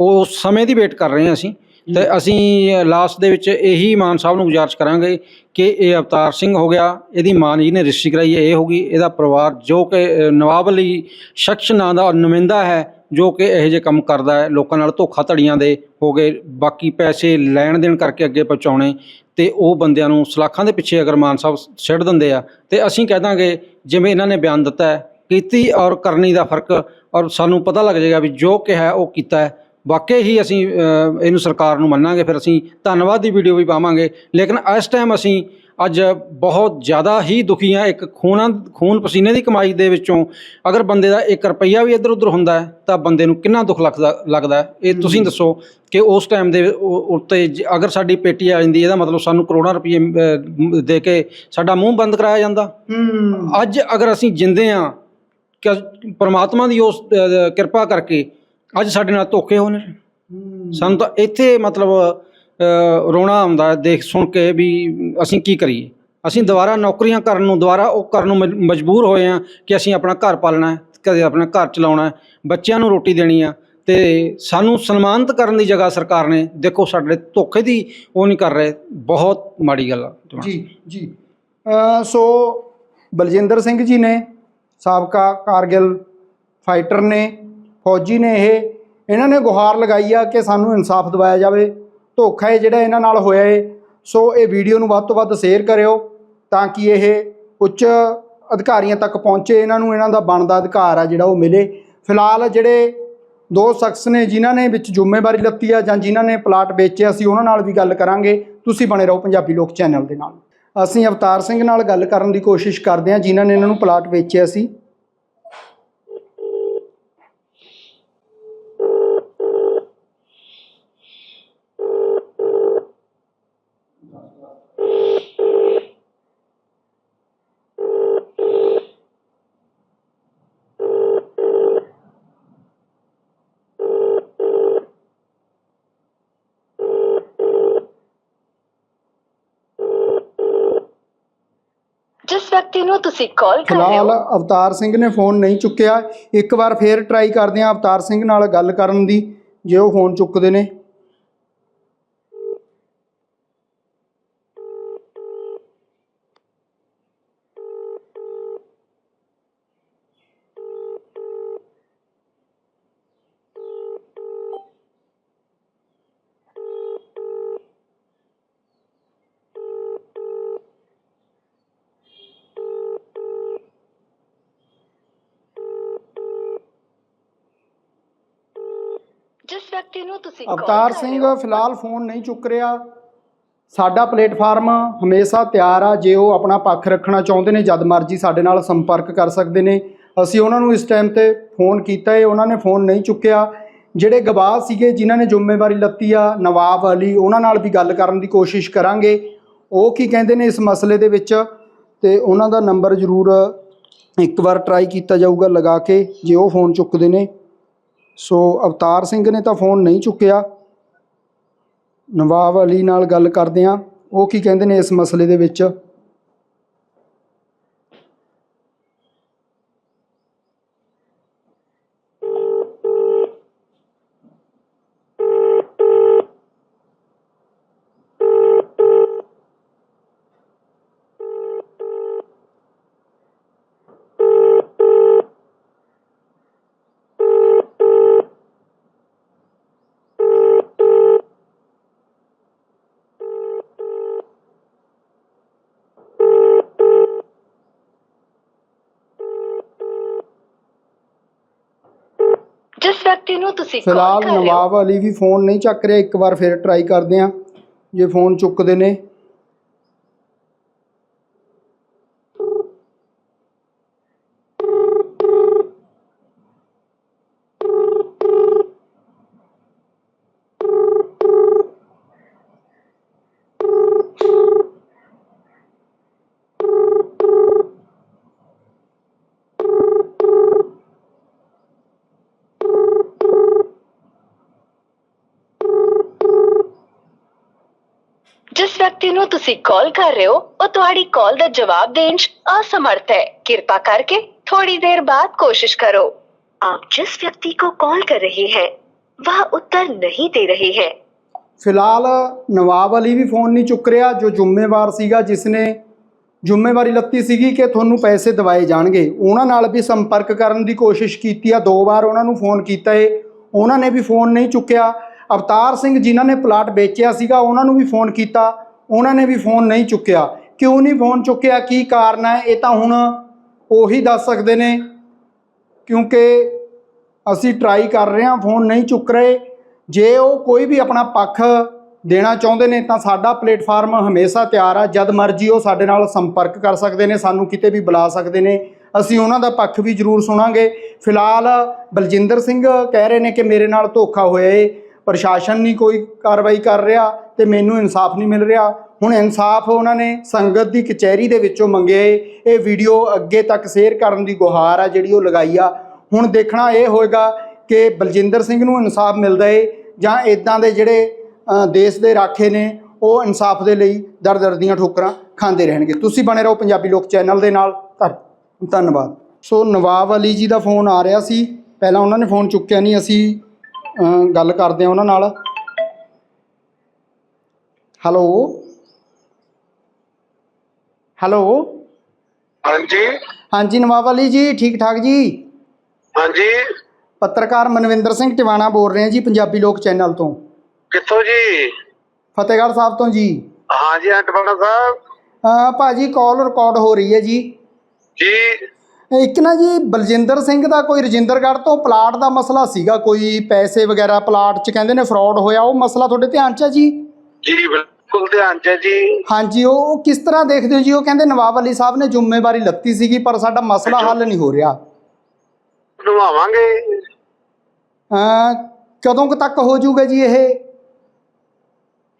ਉਹ ਉਸ ਸਮੇਂ ਦੀ ਵੇਟ ਕਰ ਰਹੇ ਹਾਂ ਅਸੀਂ। ਤੇ ਅਸੀਂ ਲਾਸਟ ਦੇ ਵਿੱਚ ਇਹੀ ਮਾਨ ਸਾਹਿਬ ਨੂੰ ਗੁਜ਼ਾਰਿਸ਼ ਕਰਾਂਗੇ ਕਿ ਇਹ ਅਵਤਾਰ ਸਿੰਘ ਹੋ ਗਿਆ ਇਹਦੀ ਮਾਂ ਜੀ ਨੇ ਰਜਿਸਟਰੀ ਕਰਾਈ ਹੈ ਇਹ ਹੋਗੀ ਇਹਦਾ ਪਰਿਵਾਰ ਜੋ ਕਿ ਅ, ਨਵਾਬ ਅਲੀ ਸ਼ਖਸ ਨਾਂ ਦਾ ਨੁਮਾਇੰਦਾ ਹੈ ਜੋ ਕਿ ਇਹੋ ਜਿਹੇ ਕੰਮ ਕਰਦਾ ਹੈ, ਲੋਕਾਂ ਨਾਲ ਧੋਖਾ ਧੜੀਆਂ ਦੇ ਹੋ ਗਏ, ਬਾਕੀ ਪੈਸੇ ਲੈਣ ਦੇਣ ਕਰਕੇ ਅੱਗੇ ਪਹੁੰਚਾਉਣੇ ਤੇ ਉਹ ਬੰਦਿਆਂ ਨੂੰ ਸਲਾਖਾਂ ਦੇ ਪਿੱਛੇ ਅਗਰ ਮਾਨ ਸਾਹਿਬ ਛੱਡ ਦਿੰਦੇ ਆ, ਤੇ ਅਸੀਂ ਕਹਿ ਦਾਂਗੇ, ਜਿਵੇਂ ਇਹਨਾਂ ਨੇ ਬਿਆਨ ਦਿੱਤਾ ਹੈ, ਕੀਤੀ ਔਰ ਕਰਨੀ ਦਾ ਫ਼ਰਕ ਔਰ ਸਾਨੂੰ ਪਤਾ ਲੱਗ ਜਾਏਗਾ ਵੀ ਜੋ ਕਿਹਾ ਉਹ ਕੀਤਾ ਹੈ। ਵਾਕਈ ਹੀ ਅਸੀਂ ਇਹਨੂੰ ਸਰਕਾਰ ਨੂੰ ਮੰਨਾਂਗੇ, ਫਿਰ ਅਸੀਂ ਧੰਨਵਾਦ ਦੀ ਵੀਡੀਓ ਵੀ ਪਾਵਾਂਗੇ, ਲੇਕਿਨ ਇਸ ਟਾਈਮ ਅਸੀਂ ਅੱਜ ਬਹੁਤ ਜ਼ਿਆਦਾ ਹੀ ਦੁਖੀ ਹਾਂ ਇੱਕ ਖੂਨਾਂ ਖੂਨ ਪਸੀਨੇ ਦੀ ਕਮਾਈ ਦੇ ਵਿੱਚੋਂ ਅਗਰ ਬੰਦੇ ਦਾ 1 ਰੁਪਈਆ ਵੀ ਇੱਧਰ ਉੱਧਰ ਹੁੰਦਾ ਹੈ ਤਾਂ ਬੰਦੇ ਨੂੰ ਕਿੰਨਾ ਦੁੱਖ ਲੱਗਦਾ ਲੱਗਦਾ ਇਹ ਤੁਸੀਂ ਦੱਸੋ ਕਿ ਉਸ ਟਾਈਮ ਦੇ ਉੱਤੇ ਅਗਰ ਸਾਡੀ ਪੇਟੀ ਆ ਜਾਂਦੀ ਇਹਦਾ ਮਤਲਬ ਸਾਨੂੰ ਕਰੋੜਾਂ ਰੁਪਏ ਦੇ ਕੇ ਸਾਡਾ ਮੂੰਹ ਬੰਦ ਕਰਾਇਆ ਜਾਂਦਾ। ਅੱਜ ਅਗਰ ਅਸੀਂ ਜਿੰਦੇ ਆ ਕਿ ਪਰਮਾਤਮਾ ਦੀ ਉਸ ਕਿਰਪਾ ਕਰਕੇ ਅੱਜ ਸਾਡੇ ਨਾਲ ਧੋਖੇ ਹੋਣੇ। ਸਾਨੂੰ ਤਾਂ ਇੱਥੇ ਮਤਲਬ ਰੋਣਾ ਆਉਂਦਾ ਦੇਖ ਸੁਣ ਕੇ ਵੀ ਅਸੀਂ ਕੀ ਕਰੀਏ? ਅਸੀਂ ਦੁਬਾਰਾ ਨੌਕਰੀਆਂ ਕਰਨ ਨੂੰ ਦੁਬਾਰਾ ਉਹ ਕਰਨ ਨੂੰ ਮਜ- ਮਜਬੂਰ ਹੋਏ ਆ ਕਿ ਅਸੀਂ ਆਪਣਾ ਘਰ ਪਾਲਣਾ ਹੈ ਕਦੇ ਆਪਣਾ ਘਰ ਚਲਾਉਣਾ ਹੈ ਬੱਚਿਆਂ ਨੂੰ ਰੋਟੀ ਦੇਣੀ ਆ। ਤੇ ਸਾਨੂੰ ਸਨਮਾਨਿਤ ਕਰਨ ਦੀ ਜਗ੍ਹਾ ਸਰਕਾਰ ਨੇ ਦੇਖੋ ਸਾਡੇ ਧੋਖੇ ਦੀ ਉਹ ਨਹੀਂ ਕਰ ਰਹੇ ਬਹੁਤ ਮਾੜੀ ਗੱਲ ਆ। ਜੀ ਜੀ। ਅ, ਸੋ ਬਲਜਿੰਦਰ ਸਿੰਘ ਜੀ ਨੇ ਸਾਬਕਾ ਕਾਰਗਿਲ ਫਾਈਟਰ ਨੇ ਫੌਜੀ ਨੇ ਇਹ ਇਹਨਾਂ ਨੇ ਗੁਹਾਰ ਲਗਾਈ ਆ ਕਿ ਸਾਨੂੰ ਇਨਸਾਫ ਦਿਵਾਇਆ ਜਾਵੇ। ਧੋਖਾ ਹੈ ਜਿਹੜਾ ਇਹਨਾਂ ਨਾਲ ਹੋਇਆ ਏ। ਸੋ ਇਹ ਵੀਡੀਓ ਨੂੰ ਵੱਧ ਤੋਂ ਵੱਧ ਸ਼ੇਅਰ ਕਰਿਓ ਤਾਂ ਕਿ ਇਹ ਉੱਚ ਅਧਿਕਾਰੀਆਂ ਤੱਕ ਪਹੁੰਚੇ, ਇਹਨਾਂ ਨੂੰ ਇਹਨਾਂ ਦਾ ਬਣਦਾ ਅਧਿਕਾਰ ਆ ਜਿਹੜਾ ਉਹ ਮਿਲੇ। ਫਿਲਹਾਲ ਜਿਹੜੇ ਦੋ ਸ਼ਖਸ ਨੇ ਜਿਨ੍ਹਾਂ ਨੇ ਵਿੱਚ ਜ਼ਿੰਮੇਵਾਰੀ ਲੱਤੀ ਆ ਜਾਂ ਜਿਨ੍ਹਾਂ ਨੇ ਪਲਾਟ ਵੇਚਿਆ ਸੀ, ਉਹਨਾਂ ਨਾਲ ਵੀ ਗੱਲ ਕਰਾਂਗੇ। ਤੁਸੀਂ ਬਣੇ ਰਹੋ ਪੰਜਾਬੀ ਲੋਕ ਚੈਨਲ ਦੇ ਨਾਲ। ਅਸੀਂ ਅਵਤਾਰ ਸਿੰਘ ਨਾਲ ਗੱਲ ਕਰਨ ਦੀ ਕੋਸ਼ਿਸ਼ ਕਰਦੇ ਹਾਂ, ਜਿਨ੍ਹਾਂ ਨੇ ਇਹਨਾਂ ਨੂੰ ਪਲਾਟ ਵੇਚਿਆ ਸੀ। ਵਿਅਕਤੀ ਨੂੰ ਤੁਸੀਂ ਕਾਲ ਕਰ ਰਹੇ ਫਿਲਹਾਲ ਹੋ। ਅਵਤਾਰ ਸਿੰਘ ਨੇ ਫੋਨ ਨਹੀਂ ਚੁੱਕਿਆ। ਇੱਕ ਵਾਰ ਫੇਰ ਟਰਾਈ ਕਰਦੇ ਹਾਂ ਅਵਤਾਰ ਸਿੰਘ ਨਾਲ ਗੱਲ ਕਰਨ ਦੀ। ਜੇ ਉਹ ਫੋਨ ਚੁੱਕਦੇ ਨੇ। ਜਿਸ ਵਿਅਕਤੀ ਨੂੰ ਤੁਸੀਂ call ਅਵਤਾਰ ਕਰ ਰਹੇ ਸਿੰਘ ਹੋ, ਫਿਲਹਾਲ ਫੋਨ ਨਹੀਂ ਚੁੱਕ ਰਿਹਾ। ਸਾਡਾ ਪਲੇਟਫਾਰਮ ਹਮੇਸ਼ਾ ਤਿਆਰ ਆ ਜੇ ਉਹ ਆਪਣਾ ਪੱਖ ਰੱਖਣਾ ਚਾਹੁੰਦੇ ਨੇ ਜਦ ਮਰਜ਼ੀ ਸਾਡੇ ਨਾਲ ਸੰਪਰਕ ਕਰ ਸਕਦੇ ਨੇ। ਅਸੀਂ ਉਹਨਾਂ ਨੂੰ ਇਸ ਟਾਈਮ ਤੇ ਫੋਨ ਕੀਤਾ ਹੈ ਉਹਨਾਂ ਨੇ ਫੋਨ ਨਹੀਂ ਚੁੱਕਿਆ। ਜਿਹੜੇ ਗਵਾਹ ਸੀਗੇ ਜਿਨ੍ਹਾਂ ਨੇ ਜ਼ਿੰਮੇਵਾਰੀ ਲੱਤੀ ਆ ਨਵਾਬ ਅਲੀ ਉਹਨਾਂ ਨਾਲ ਵੀ ਗੱਲ ਕਰਨ ਦੀ ਕੋਸ਼ਿਸ਼ ਕਰਾਂਗੇ। ਉਹ ਕੀ ਕਹਿੰਦੇ ਨੇ ਇਸ ਮਸਲੇ ਦੇ ਵਿੱਚ? ਤੇ ਉਹਨਾਂ ਦਾ ਨੰਬਰ ਜ਼ਰੂਰ ਇੱਕ ਵਾਰ ਟਰਾਈ ਕੀਤਾ ਜਾਊਗਾ ਲਗਾ ਕੇ ਜੇ ਉਹ ਫੋਨ ਚੁੱਕਦੇ ਨੇ। ਸੋ ਅਵਤਾਰ ਸਿੰਘ ਨੇ ਤਾਂ ਫੋਨ ਨਹੀਂ ਚੁੱਕਿਆ। ਨਵਾਬ ਅਲੀ ਨਾਲ ਗੱਲ ਕਰਦੇ ਆ। ਉਹ ਕੀ ਕਹਿੰਦੇ ਨੇ ਇਸ ਮਸਲੇ ਦੇ ਵਿੱਚ? ਜਿਸ ਵਿਅਕਤੀ ਨੂੰ ਤੁਸੀਂ ਕਾਲ ਫਿਲਹਾਲ ਕਰ ਰਹੇ ਹੋ। ਨਵਾਬ ਅਲੀ ਵੀ ਫੋਨ ਨਹੀਂ ਚੱਕ ਰਿਹਾ ਇੱਕ ਵਾਰ ਫਿਰ ਟਰਾਈ ਕਰਦੇ ਆ ਜੇ ਫੋਨ ਚੁੱਕਦੇ ਨੇ ਜਿਸ ਵਿਅਕਤੀ ਨੂੰ ਤੁਸੀਂ ਕਾਲ ਕਰ ਰਹੇ ਹੋ ਉਹ ਤੁਹਾਡੀ ਕਾਲ ਦਾ ਜਵਾਬ ਦੇਣ 'ਚ ਅਸਮਰਥ ਹੈ ਕਿਰਪਾ ਕਰਕੇ थोड़ी देर बाद कोशिश करो आप जिस व्यक्ति को कॉल कर रहे हैं वह उत्तर नहीं दे रहे हैं ਫਿਲਹਾਲ ਨਵਾਬ ਅਲੀ ਵੀ ਫੋਨ ਨਹੀਂ ਚੁੱਕ ਰਿਹਾ ਜੋ ਜ਼ਿੰਮੇਵਾਰ ਸੀਗਾ ਜਿਸ ਨੇ ਜ਼ਿੰਮੇਵਾਰੀ ਲੱਤੀ ਸੀਗੀ ਕਿ ਤੁਹਾਨੂੰ ਪੈਸੇ ਦਿਵਾਏ ਜਾਣਗੇ ਉਹਨਾਂ ਨਾਲ ਵੀ ਸੰਪਰਕ ਕਰਨ ਦੀ ਕੋਸ਼ਿਸ਼ ਕੀਤੀ ਆ ਦੋ ਵਾਰ ਉਹਨਾਂ ਨੂੰ ਫੋਨ ਕੀਤਾ ਏ ਉਹਨਾਂ ਨੇ ਵੀ ਫੋਨ ਨਹੀਂ ਚੁੱਕਿਆ ਅਵਤਾਰ ਸਿੰਘ ਜਿਨ੍ਹਾਂ ਨੇ ਪਲਾਟ ਵੇਚਿਆ ਸੀਗਾ ਉਹਨਾਂ ਨੂੰ ਵੀ ਫੋਨ ਕੀਤਾ ਉਹਨਾਂ ਨੇ ਵੀ ਫੋਨ ਨਹੀਂ ਚੁੱਕਿਆ। ਕਿਉਂ ਨਹੀਂ ਫੋਨ ਚੁੱਕਿਆ? ਕੀ ਕਾਰਨ ਹੈ? ਇਹ ਤਾਂ ਹੁਣ ਉਹੀ ਦੱਸ ਸਕਦੇ ਨੇ। ਕਿਉਂਕਿ ਅਸੀਂ ਟਰਾਈ ਕਰ ਰਹੇ ਹਾਂ, ਫੋਨ ਨਹੀਂ ਚੁੱਕ ਰਹੇ। ਜੇ ਉਹ ਕੋਈ ਵੀ ਆਪਣਾ ਪੱਖ ਦੇਣਾ ਚਾਹੁੰਦੇ ਨੇ, ਤਾਂ ਸਾਡਾ ਪਲੇਟਫਾਰਮ ਹਮੇਸ਼ਾ ਤਿਆਰ ਆ। ਜਦ ਮਰਜ਼ੀ ਉਹ ਸਾਡੇ ਨਾਲ ਸੰਪਰਕ ਕਰ ਸਕਦੇ ਨੇ, ਸਾਨੂੰ ਕਿਤੇ ਵੀ ਬੁਲਾ ਸਕਦੇ ਨੇ। ਅਸੀਂ ਉਹਨਾਂ ਦਾ ਪੱਖ ਵੀ ਜ਼ਰੂਰ ਸੁਣਾਂਗੇ। ਫਿਲਹਾਲ ਬਲਜਿੰਦਰ ਸਿੰਘ ਕਹਿ ਰਹੇ ਨੇ ਕਿ ਮੇਰੇ ਨਾਲ ਧੋਖਾ ਹੋਇਆ ਏ। ਪ੍ਰਸ਼ਾਸਨ ਨਹੀਂ ਕੋਈ ਕਾਰਵਾਈ ਕਰ ਰਿਹਾ ਤੇ ਮੈਨੂੰ ਇਨਸਾਫ ਨਹੀਂ ਮਿਲ ਰਿਹਾ। ਹੁਣ ਇਨਸਾਫ ਉਹਨਾਂ ਨੇ ਸੰਗਤ ਦੀ ਕਚਹਿਰੀ ਦੇ ਵਿੱਚੋਂ ਮੰਗਿਆ ਏ ਇਹ ਵੀਡੀਓ ਅੱਗੇ ਤੱਕ ਸ਼ੇਅਰ ਕਰਨ ਦੀ ਗੁਹਾਰ ਆ ਜਿਹੜੀ ਉਹ ਲਗਾਈ ਆ। ਹੁਣ ਦੇਖਣਾ ਇਹ ਹੋਏਗਾ ਕਿ ਬਲਜਿੰਦਰ ਸਿੰਘ ਨੂੰ ਇਨਸਾਫ ਮਿਲਦਾ ਏ ਜਾਂ ਇਦਾਂ ਦੇ ਜਿਹੜੇ ਦੇਸ਼ ਦੇ ਰਾਖੇ ਨੇ, ਉਹ ਇਨਸਾਫ ਦੇ ਲਈ ਦਰ ਦਰ ਦੀਆਂ ਠੋਕਰਾਂ ਖਾਂਦੇ ਰਹਿਣਗੇ। ਤੁਸੀਂ ਬਣੇ ਰਹੋ ਪੰਜਾਬੀ ਲੋਕ ਚੈਨਲ ਦੇ ਨਾਲ। ਧੰਨ- ਧੰਨਵਾਦ। ਸੋ ਨਵਾਬ ਅਲੀ ਜੀ ਦਾ ਫੋਨ ਆ ਰਿਹਾ ਸੀ। ਪਹਿਲਾਂ ਉਹਨਾਂ ਨੇ ਫੋਨ ਚੁੱਕਿਆ ਨਹੀਂ। ਅਸੀਂ ਗੱਲ ਕਰਦੇ ਹਾਂ ਉਹਨਾਂ ਨਾਲ। ਹੈਲੋ। ਹੈਲੋ। ਹਾਂਜੀ। ਹਾਂਜੀ ਨਵਾਬ ਅਲੀ ਜੀ ਠੀਕ ਠਾਕ ਜੀ? ਹਾਂਜੀ। ਪੱਤਰਕਾਰ ਮਨਵਿੰਦਰ ਸਿੰਘ ਟਿਵਾਣਾ ਬੋਲ ਰਹੇ ਹਾਂ ਜੀ ਪੰਜਾਬੀ ਲੋਕ ਚੈਨਲ ਤੋਂ। ਕਿੱਥੋਂ ਜੀ? ਫਤਿਹਗੜ੍ਹ ਸਾਹਿਬ ਤੋਂ ਜੀ। ਹਾਂਜੀ ਅੰਟਵਾਣਾ ਸਾਹਿਬ। ਅ, ਭਾਜੀ ਕਾਲ ਰਿਕਾਰਡ ਹੋ ਰਹੀ ਹੈ ਜੀ। ਜੀ। ਇੱਕ ਨਾ ਜੀ ਬਲਜਿੰਦਰ ਸਿੰਘ ਦਾ ਕੋਈ ਰਜਿੰਦਰਗੜ੍ਹ ਤੋਂ ਪਲਾਟ ਦਾ ਮਸਲਾ ਸੀਗਾ ਕੋਈ ਪੈਸੇ ਵਗੈਰਾ ਪਲਾਟ 'ਚ ਕਹਿੰਦੇ ਨੇ ਫਰਾਡ ਹੋਇਆ ਉਹ ਮਸਲਾ ਤੁਹਾਡੇ ਧਿਆਨ 'ਚ ਹੈ ਜੀ? ਜੀ ਬਿਲਕੁਲ ਧਿਆਨ ਚ ਹੈ ਜੀ। ਹਾਂਜੀ ਉਹ ਕਿਸ ਤਰ੍ਹਾਂ ਦੇਖਦੇ ਹੋ ਜੀ? ਉਹ ਕਹਿੰਦੇ ਨਵਾਬ ਅਲੀ ਸਾਹਿਬ ਨੇ ਜ਼ਿੰਮੇਵਾਰੀ ਲੱਤੀ ਸੀਗੀ ਪਰ ਸਾਡਾ ਮਸਲਾ ਹੱਲ ਨਹੀਂ ਹੋ ਰਿਹਾ। ਨਵਾਵਾਂਗੇ ਅ, ਕਦੋਂ ਕੁ ਤੱਕ ਹੋ ਜਾਊਗਾ ਜੀ ਇਹ?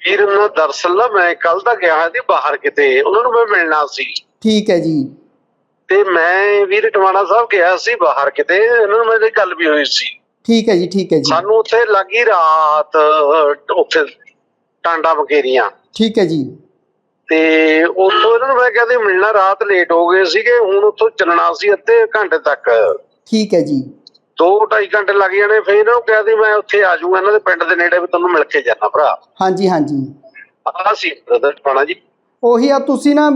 ਵੀਰ ਨੂੰ ਦਰਸਲ ਮੈਂ ਕੱਲ ਦਾ ਗਿਆ ਸੀ ਬਾਹਰ ਕਿਤੇ। ਉਹਨਾਂ ਨੂੰ ਮੈਂ ਮਿਲਣਾ ਸੀ। ਠੀਕ ਹੈ ਜੀ। ਤੇ ਮੈਂ ਵੀਰ ਟਵਾਣਾ ਸਾਹਿਬ ਗਿਆ ਸੀ ਬਾਹਰ ਕਿਤੇ ਇਹਨਾਂ ਨੂੰ ਮੇਰੀ ਗੱਲ ਵੀ ਹੋਈ ਸੀ। ਠੀਕ ਹੈ ਜੀ ਠੀਕ ਹੈ ਜੀ। ਸਾਨੂੰ ਉੱਥੇ ਲੱਗੀ ਰਾਤ ਉੱਥੇ ਟਾਂਡਾ ਬਕੇਰੀਆਂ। ਠੀਕ ਹੈ ਜੀ। ਤੇ ਉੱਥੋਂ ਇਹਨਾਂ ਨੂੰ ਮੈਂ ਕਹਿੰਦੇ ਮਿਲਣਾ ਰਾਤ ਲੇਟ ਹੋ ਗਏ ਸੀਗੇ ਹੁਣ ਉੱਥੋਂ ਚੱਲਣਾ ਸੀ ਅੱਧੇ ਘੰਟੇ ਤੱਕ। ਠੀਕ ਹੈ ਜੀ। ਦੋ ਢਾਈ ਘੰਟੇ ਲੱਗ ਜਾਣੇ ਫਿਰ ਇਹਨਾਂ ਨੂੰ ਕਹਿੰਦੇ ਮੈਂ ਉੱਥੇ ਆ ਜਾਊਂਗਾ ਇਹਨਾਂ ਦੇ ਪਿੰਡ ਦੇ ਨੇੜੇ ਵੀ ਤੁਹਾਨੂੰ ਮਿਲ ਕੇ ਜਾਣਾ ਭਰਾ। ਹਾਂਜੀ ਹਾਂਜੀ। ਆਹ ਸੀ ਬ੍ਰਦਰ ਪਾਣਾ ਜੀ। ਉਹੀ ਆ ਤੁਸੀਂ ਨਾ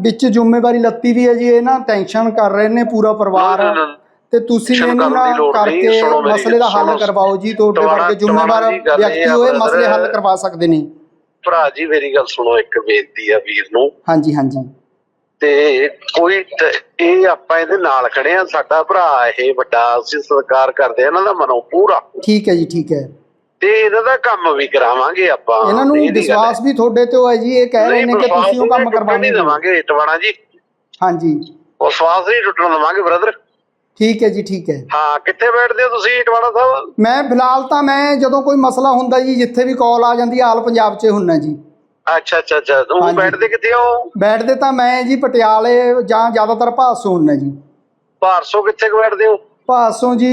ਵਿੱਚ ਜ਼ਿੰਮੇਵਾਰੀ ਲੱਤੀ ਵੀ ਹੈ ਜੀ ਇਹ ਨਾ ਟੈਨਸ਼ਨ ਕਰ ਰਹੇ ਨੇ ਪੂਰਾ ਪਰਿਵਾਰ। ਨਾ, ਨਾ, ਨਾ। ਤੇ ਤੁਸੀਂ ਟੈਨਸ਼ਨ ਇਹਨੂੰ ਕਰਨ ਨਾ ਦੀ ਲੋੜ ਨਹੀਂ, ਕਰਕੇ ਸੁਣੋ ਮੇਰੀ- ਮਸਲੇ ਦਾ ਹੱਲ ਸੁਣੋ। ਕਰਵਾਓ ਜੀ ਤੁਹਾਡੇ ਟਵਾਣਾ- ਵਰਗੇ ਜ਼ਿੰਮੇਵਾਰ ਗੱਲ ਇਹ ਵਿਅਕਤੀ ਹੋਏ ਮਸਲੇ ਹੱਲ ਕਰਵਾ ਸਕਦੇ ਨੇ ਭਰਾ ਜੀ ਮੇਰੀ ਗੱਲ ਸੁਣੋ ਇੱਕ ਬੇਨਤੀ ਆ ਵੀਰ ਨੂੰ। ਹਾਂਜੀ ਹਾਂਜੀ। ਤੇ ਕੋਈ ਇਹ ਆਪਾਂ ਇਹਦੇ ਨਾਲ ਖੜੇ ਆ ਸਾਡਾ ਭਰਾ ਇਹ ਵੱਡਾ ਅਸੀਂ ਸਤਿਕਾਰ ਕਰਦੇ ਆ ਇਹਨਾਂ ਦਾ ਮਨੋਂ ਪੂਰਾ। ਠੀਕ ਹੈ ਜੀ ਠੀਕ ਹੈ। ਤੇ ਇਹਨਾਂ ਦਾ ਕੰਮ ਵੀ ਕਰਾਵਾਂਗੇ ਆਪਾਂ। ਇਹਨਾਂ ਨੂੰ ਨੀ ਗੱਲ ਹੈ। ਵਿਸ਼ਵਾਸ ਵੀ ਤੁਹਾਡੇ ਤੇ ਹੋਇਆ ਜੀ ਇਹ ਕਹਿ ਰਹੇ ਨੇ ਕਿ ਵਿਸ਼ਵਾਸ ਤੁਸੀਂ ਉਹ ਕੰਮ ਟੁੱਟਣ ਕਰਵਾਉਣੇ ਨਹੀਂ ਦੇਵਾਂਗੇ ਟਵਾਣਾ ਜੀ। ਹਾਂਜੀ। ਉਹ ਵਿਸ਼ਵਾਸ ਨਹੀਂ ਟੁੱਟਣ ਦੇਵਾਂਗੇ ਬ੍ਰਦਰ ਠੀਕ ਹੈ ਜੀ ਠੀਕ ਹੈ। ਹਾਂ ਕਿੱਥੇ ਬੈਠਦੇ ਹੋ ਤੁਸੀਂ ਟਵਾਣਾ ਸਾਹਿਬ? ਮੈਂ ਫਿਲਹਾਲ ਤਾਂ ਮੈਂ ਜਦੋਂ ਕੋਈ ਮਸਲਾ ਹੁੰਦਾ ਜੀ ਜਿੱਥੇ ਵੀ ਕਾਲ ਆ ਜਾਂਦੀ ਹੈ ਆਲ ਪੰਜਾਬ 'ਚ ਹੁੰਨਾ ਜੀ। ਅੱਛਾ ਅੱਛਾ ਅੱਛਾ। ਤੂੰ ਹਾਂਜੀ। ਬੈਠਦੇ ਕਿੱਥੇ ਹੋ? ਬੈਠਦੇ ਤਾਂ ਮੈਂ ਜੀ ਪਟਿਆਲੇ ਜਾਂ ਜ਼ਿਆਦਾਤਰ ਭਾਸੋਂ ਹੁੰਨਾ ਜੀ। ਭਾਰਸੋ ਕਿੱਥੇ ਕੁ ਬੈਠਦੇ ਹੋ? ਭਾਸੋਂ ਜੀ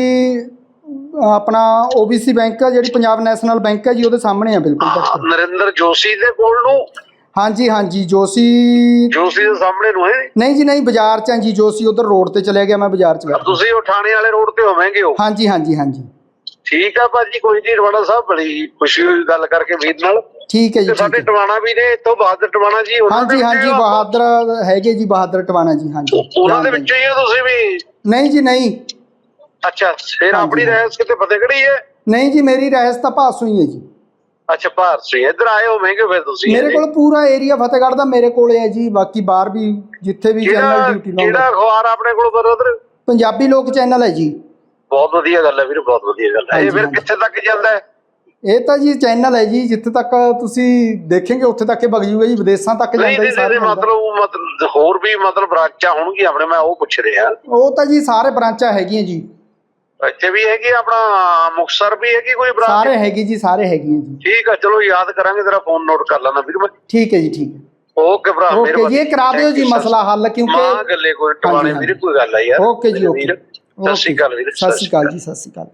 ਆਪਣਾ OBC ਬੈਂਕ ਆ ਜਿਹੜੀ ਪੰਜਾਬ ਨੈਸ਼ਨਲ ਬੈਂਕ ਹੈ ਜੀ ਉਹਦੇ ਸਾਹਮਣੇ ਆ ਬਿਲਕੁਲ ਦਫ਼ਤਰ। ਨਰਿੰਦਰ ਜੋਸ਼ੀ ਦੇ ਕੋਲ ਨੂੰ? ਹਾਂਜੀ ਹਾਂਜੀ ਜੋਸ਼ੀ ਜੋਸ਼ੀ ਦੇ ਸਾਹਮਣੇ ਨੂੰ ਹੈ ਨਹੀਂ ਜੀ ਨਹੀਂ ਬਾਜ਼ਾਰ 'ਚ ਆ ਜੀ ਜੋਸ਼ੀ ਉਧਰ ਰੋਡ ਤੇ ਚਲੇ ਗਿਆ ਮੈਂ ਬਾਜ਼ਾਰ 'ਚ ਬੈਠਾ। ਤੁਸੀਂ ਉਹ ਥਾਣੇ ਵਾਲੇ ਰੋਡ ਤੇ ਹੋਵੇਂਗੇ ਹੋ ਹਾਂਜੀ ਹਾਂਜੀ ਹਾਂਜੀ। ਠੀਕ ਆ ਭਾਜੀ ਕੋਈ ਨਹੀਂ ਰਵਾਣਾ ਸਾਹਿਬ ਬੜੀ ਖੁਸ਼ੀ ਹੋਈ ਗੱਲ ਕਰਕੇ ਵੀਰ ਨਾਲ। ਠੀਕ ਹੈ ਜੀ ਤੇ ਠੀਕ ਸਾਡੇ ਹੈ। ਟਵਾਣਾ ਵੀ ਨੇ ਇੱਥੋਂ ਬਹਾਦਰ ਟਵਾਣਾ ਜੀ ਉਹਨਾਂ ਦੇ ਹਾਂਜੀ ਵਿੱਚੋਂ ਹੋ? ਬਹਾਦਰ ਹੈਗੇ ਜੀ ਬਹਾਦਰ ਟਵਾਣਾ ਜੀ ਹਾਂਜੀ। ਉਹਨਾਂ ਦੇ ਵਿੱਚੋਂ ਹੀ ਹੋ ਤੁਸੀਂ ਵੀ? ਨਹੀਂ ਜੀ ਨਹੀਂ। ਅੱਛਾ ਫਿਰ ਆਪਣੀ। ਰਹਿਸ ਕਿਤੇ ਫਤਿਹਗੜ੍ਹੀ ਹੈ? ਨਹੀਂ ਜੀ ਮੇਰੀ ਰਹਿਸ ਤਾਂ ਭਾਸੋਂ ਹੀ ਹੈ ਜੀ। ਅੱਛਾ ਭਾਰਤ ਸੀ ਇੱਧਰ ਆਏ ਹੋਵੇਂਗੇ ਫਿਰ ਤੁਸੀਂ ਮੇਰੇ ਕੋਲ ਪੂਰਾ ਏਰੀਆ ਫਤਿਹਗੜ੍ਹ ਦਾ ਮੇਰੇ ਕੋਲੇ ਹੈ ਜੀ ਬਾਕੀ ਬਾਹਰ ਵੀ ਜਿੱਥੇ ਵੀ ਕਿਹੜਾ ਜਨਰਲ ਡਿਊਟੀ ਕਿਹੜਾ ਲਾਉਂਦਾ ਅਖਬਾਰ ਆਪਣੇ ਕੋਲ ਬਰਦਰ ਪੰਜਾਬੀ ਲੋਕ ਚੈਨਲ ਹੈ ਜੀ। ਬਹੁਤ ਵਧੀਆ ਗੱਲ ਹੈ ਵੀਰ ਬਹੁਤ ਵਧੀਆ ਗੱਲ ਹੈ। ਇਹ ਫਿਰ। ਕਿੱਥੇ ਤੱਕ ਜਾਂਦਾ ਹੈ? ਇਹ ਤਾਂ ਜੀ ਚੈਨਲ ਹੈ ਜੀ ਜਿੱਥੇ ਤੱਕ ਤੁਸੀਂ ਦੇਖੇਂਗੇ ਉੱਥੇ ਤੱਕ ਇਹ ਵਗ ਜੂਗਾ ਜੀ ਵਿਦੇਸ਼ਾਂ ਤੱਕ ਜਾਂਦਾ ਜੀ ਸਾਰੇ ਮਤਲਬ ਮਤਲਬ ਹੋਰ ਵੀ ਮਤਲਬ ਬ੍ਰਾਂਚਾਂ ਹੋਣਗੀਆਂ ਆਪਣੇ ਮੈਂ ਉਹ ਪੁੱਛ ਰਿਹਾ। ਉਹ ਤਾਂ ਜੀ ਸਾਰੇ ਬ੍ਰਾਂਚਾਂ ਹੈਗੀਆਂ ਜੀ। ਇੱਥੇ ਵੀ ਹੈਗੀ ਆ, ਆਪਣਾ ਮੁਕਸਰ ਵੀ ਹੈਗੀ ਕੋਈ ਬ੍ਰਾਂਚ ਸਾਰੇ ਹੈਗੀ ਜੀ ਸਾਰੇ ਹੈਗੀਆਂ ਜੀ। ਠੀਕ ਆ ਚਲੋ ਯਾਦ ਕਰਾਂਗੇ ਤੇਰਾ ਫੋਨ ਨੋਟ ਕਰ ਲੈਣਾ ਵੀਰ ਮੈਂ। ਠੀਕ ਹੈ ਜੀ ਠੀਕ ਹੈ। ਓਕੇ ਭਰਾ ਓਕੇ ਜੀ ਇਹ ਕਰਾ ਦਿਓ ਜੀ ਮਸਲਾ ਹੱਲ ਮਾਂ ਕਿਉਂਕਿ ਗੱਲੇ ਕੋਈ ਟਵਾਣੇ ਹਾਂਜੀ, ਵੀਰ ਕੋਈ ਗੱਲ ਆ ਯਾਰ। ਓਕੇ ਜੀ ਓਕੇ ਵੀਰ, ਸਤਿ ਸ਼੍ਰੀ ਅਕਾਲ ਵੀਰ ਸਤਿ ਸ਼੍ਰੀ ਅਕਾਲ। ਜੀ ਸਤਿ ਸ਼੍ਰੀ ਅਕਾਲ।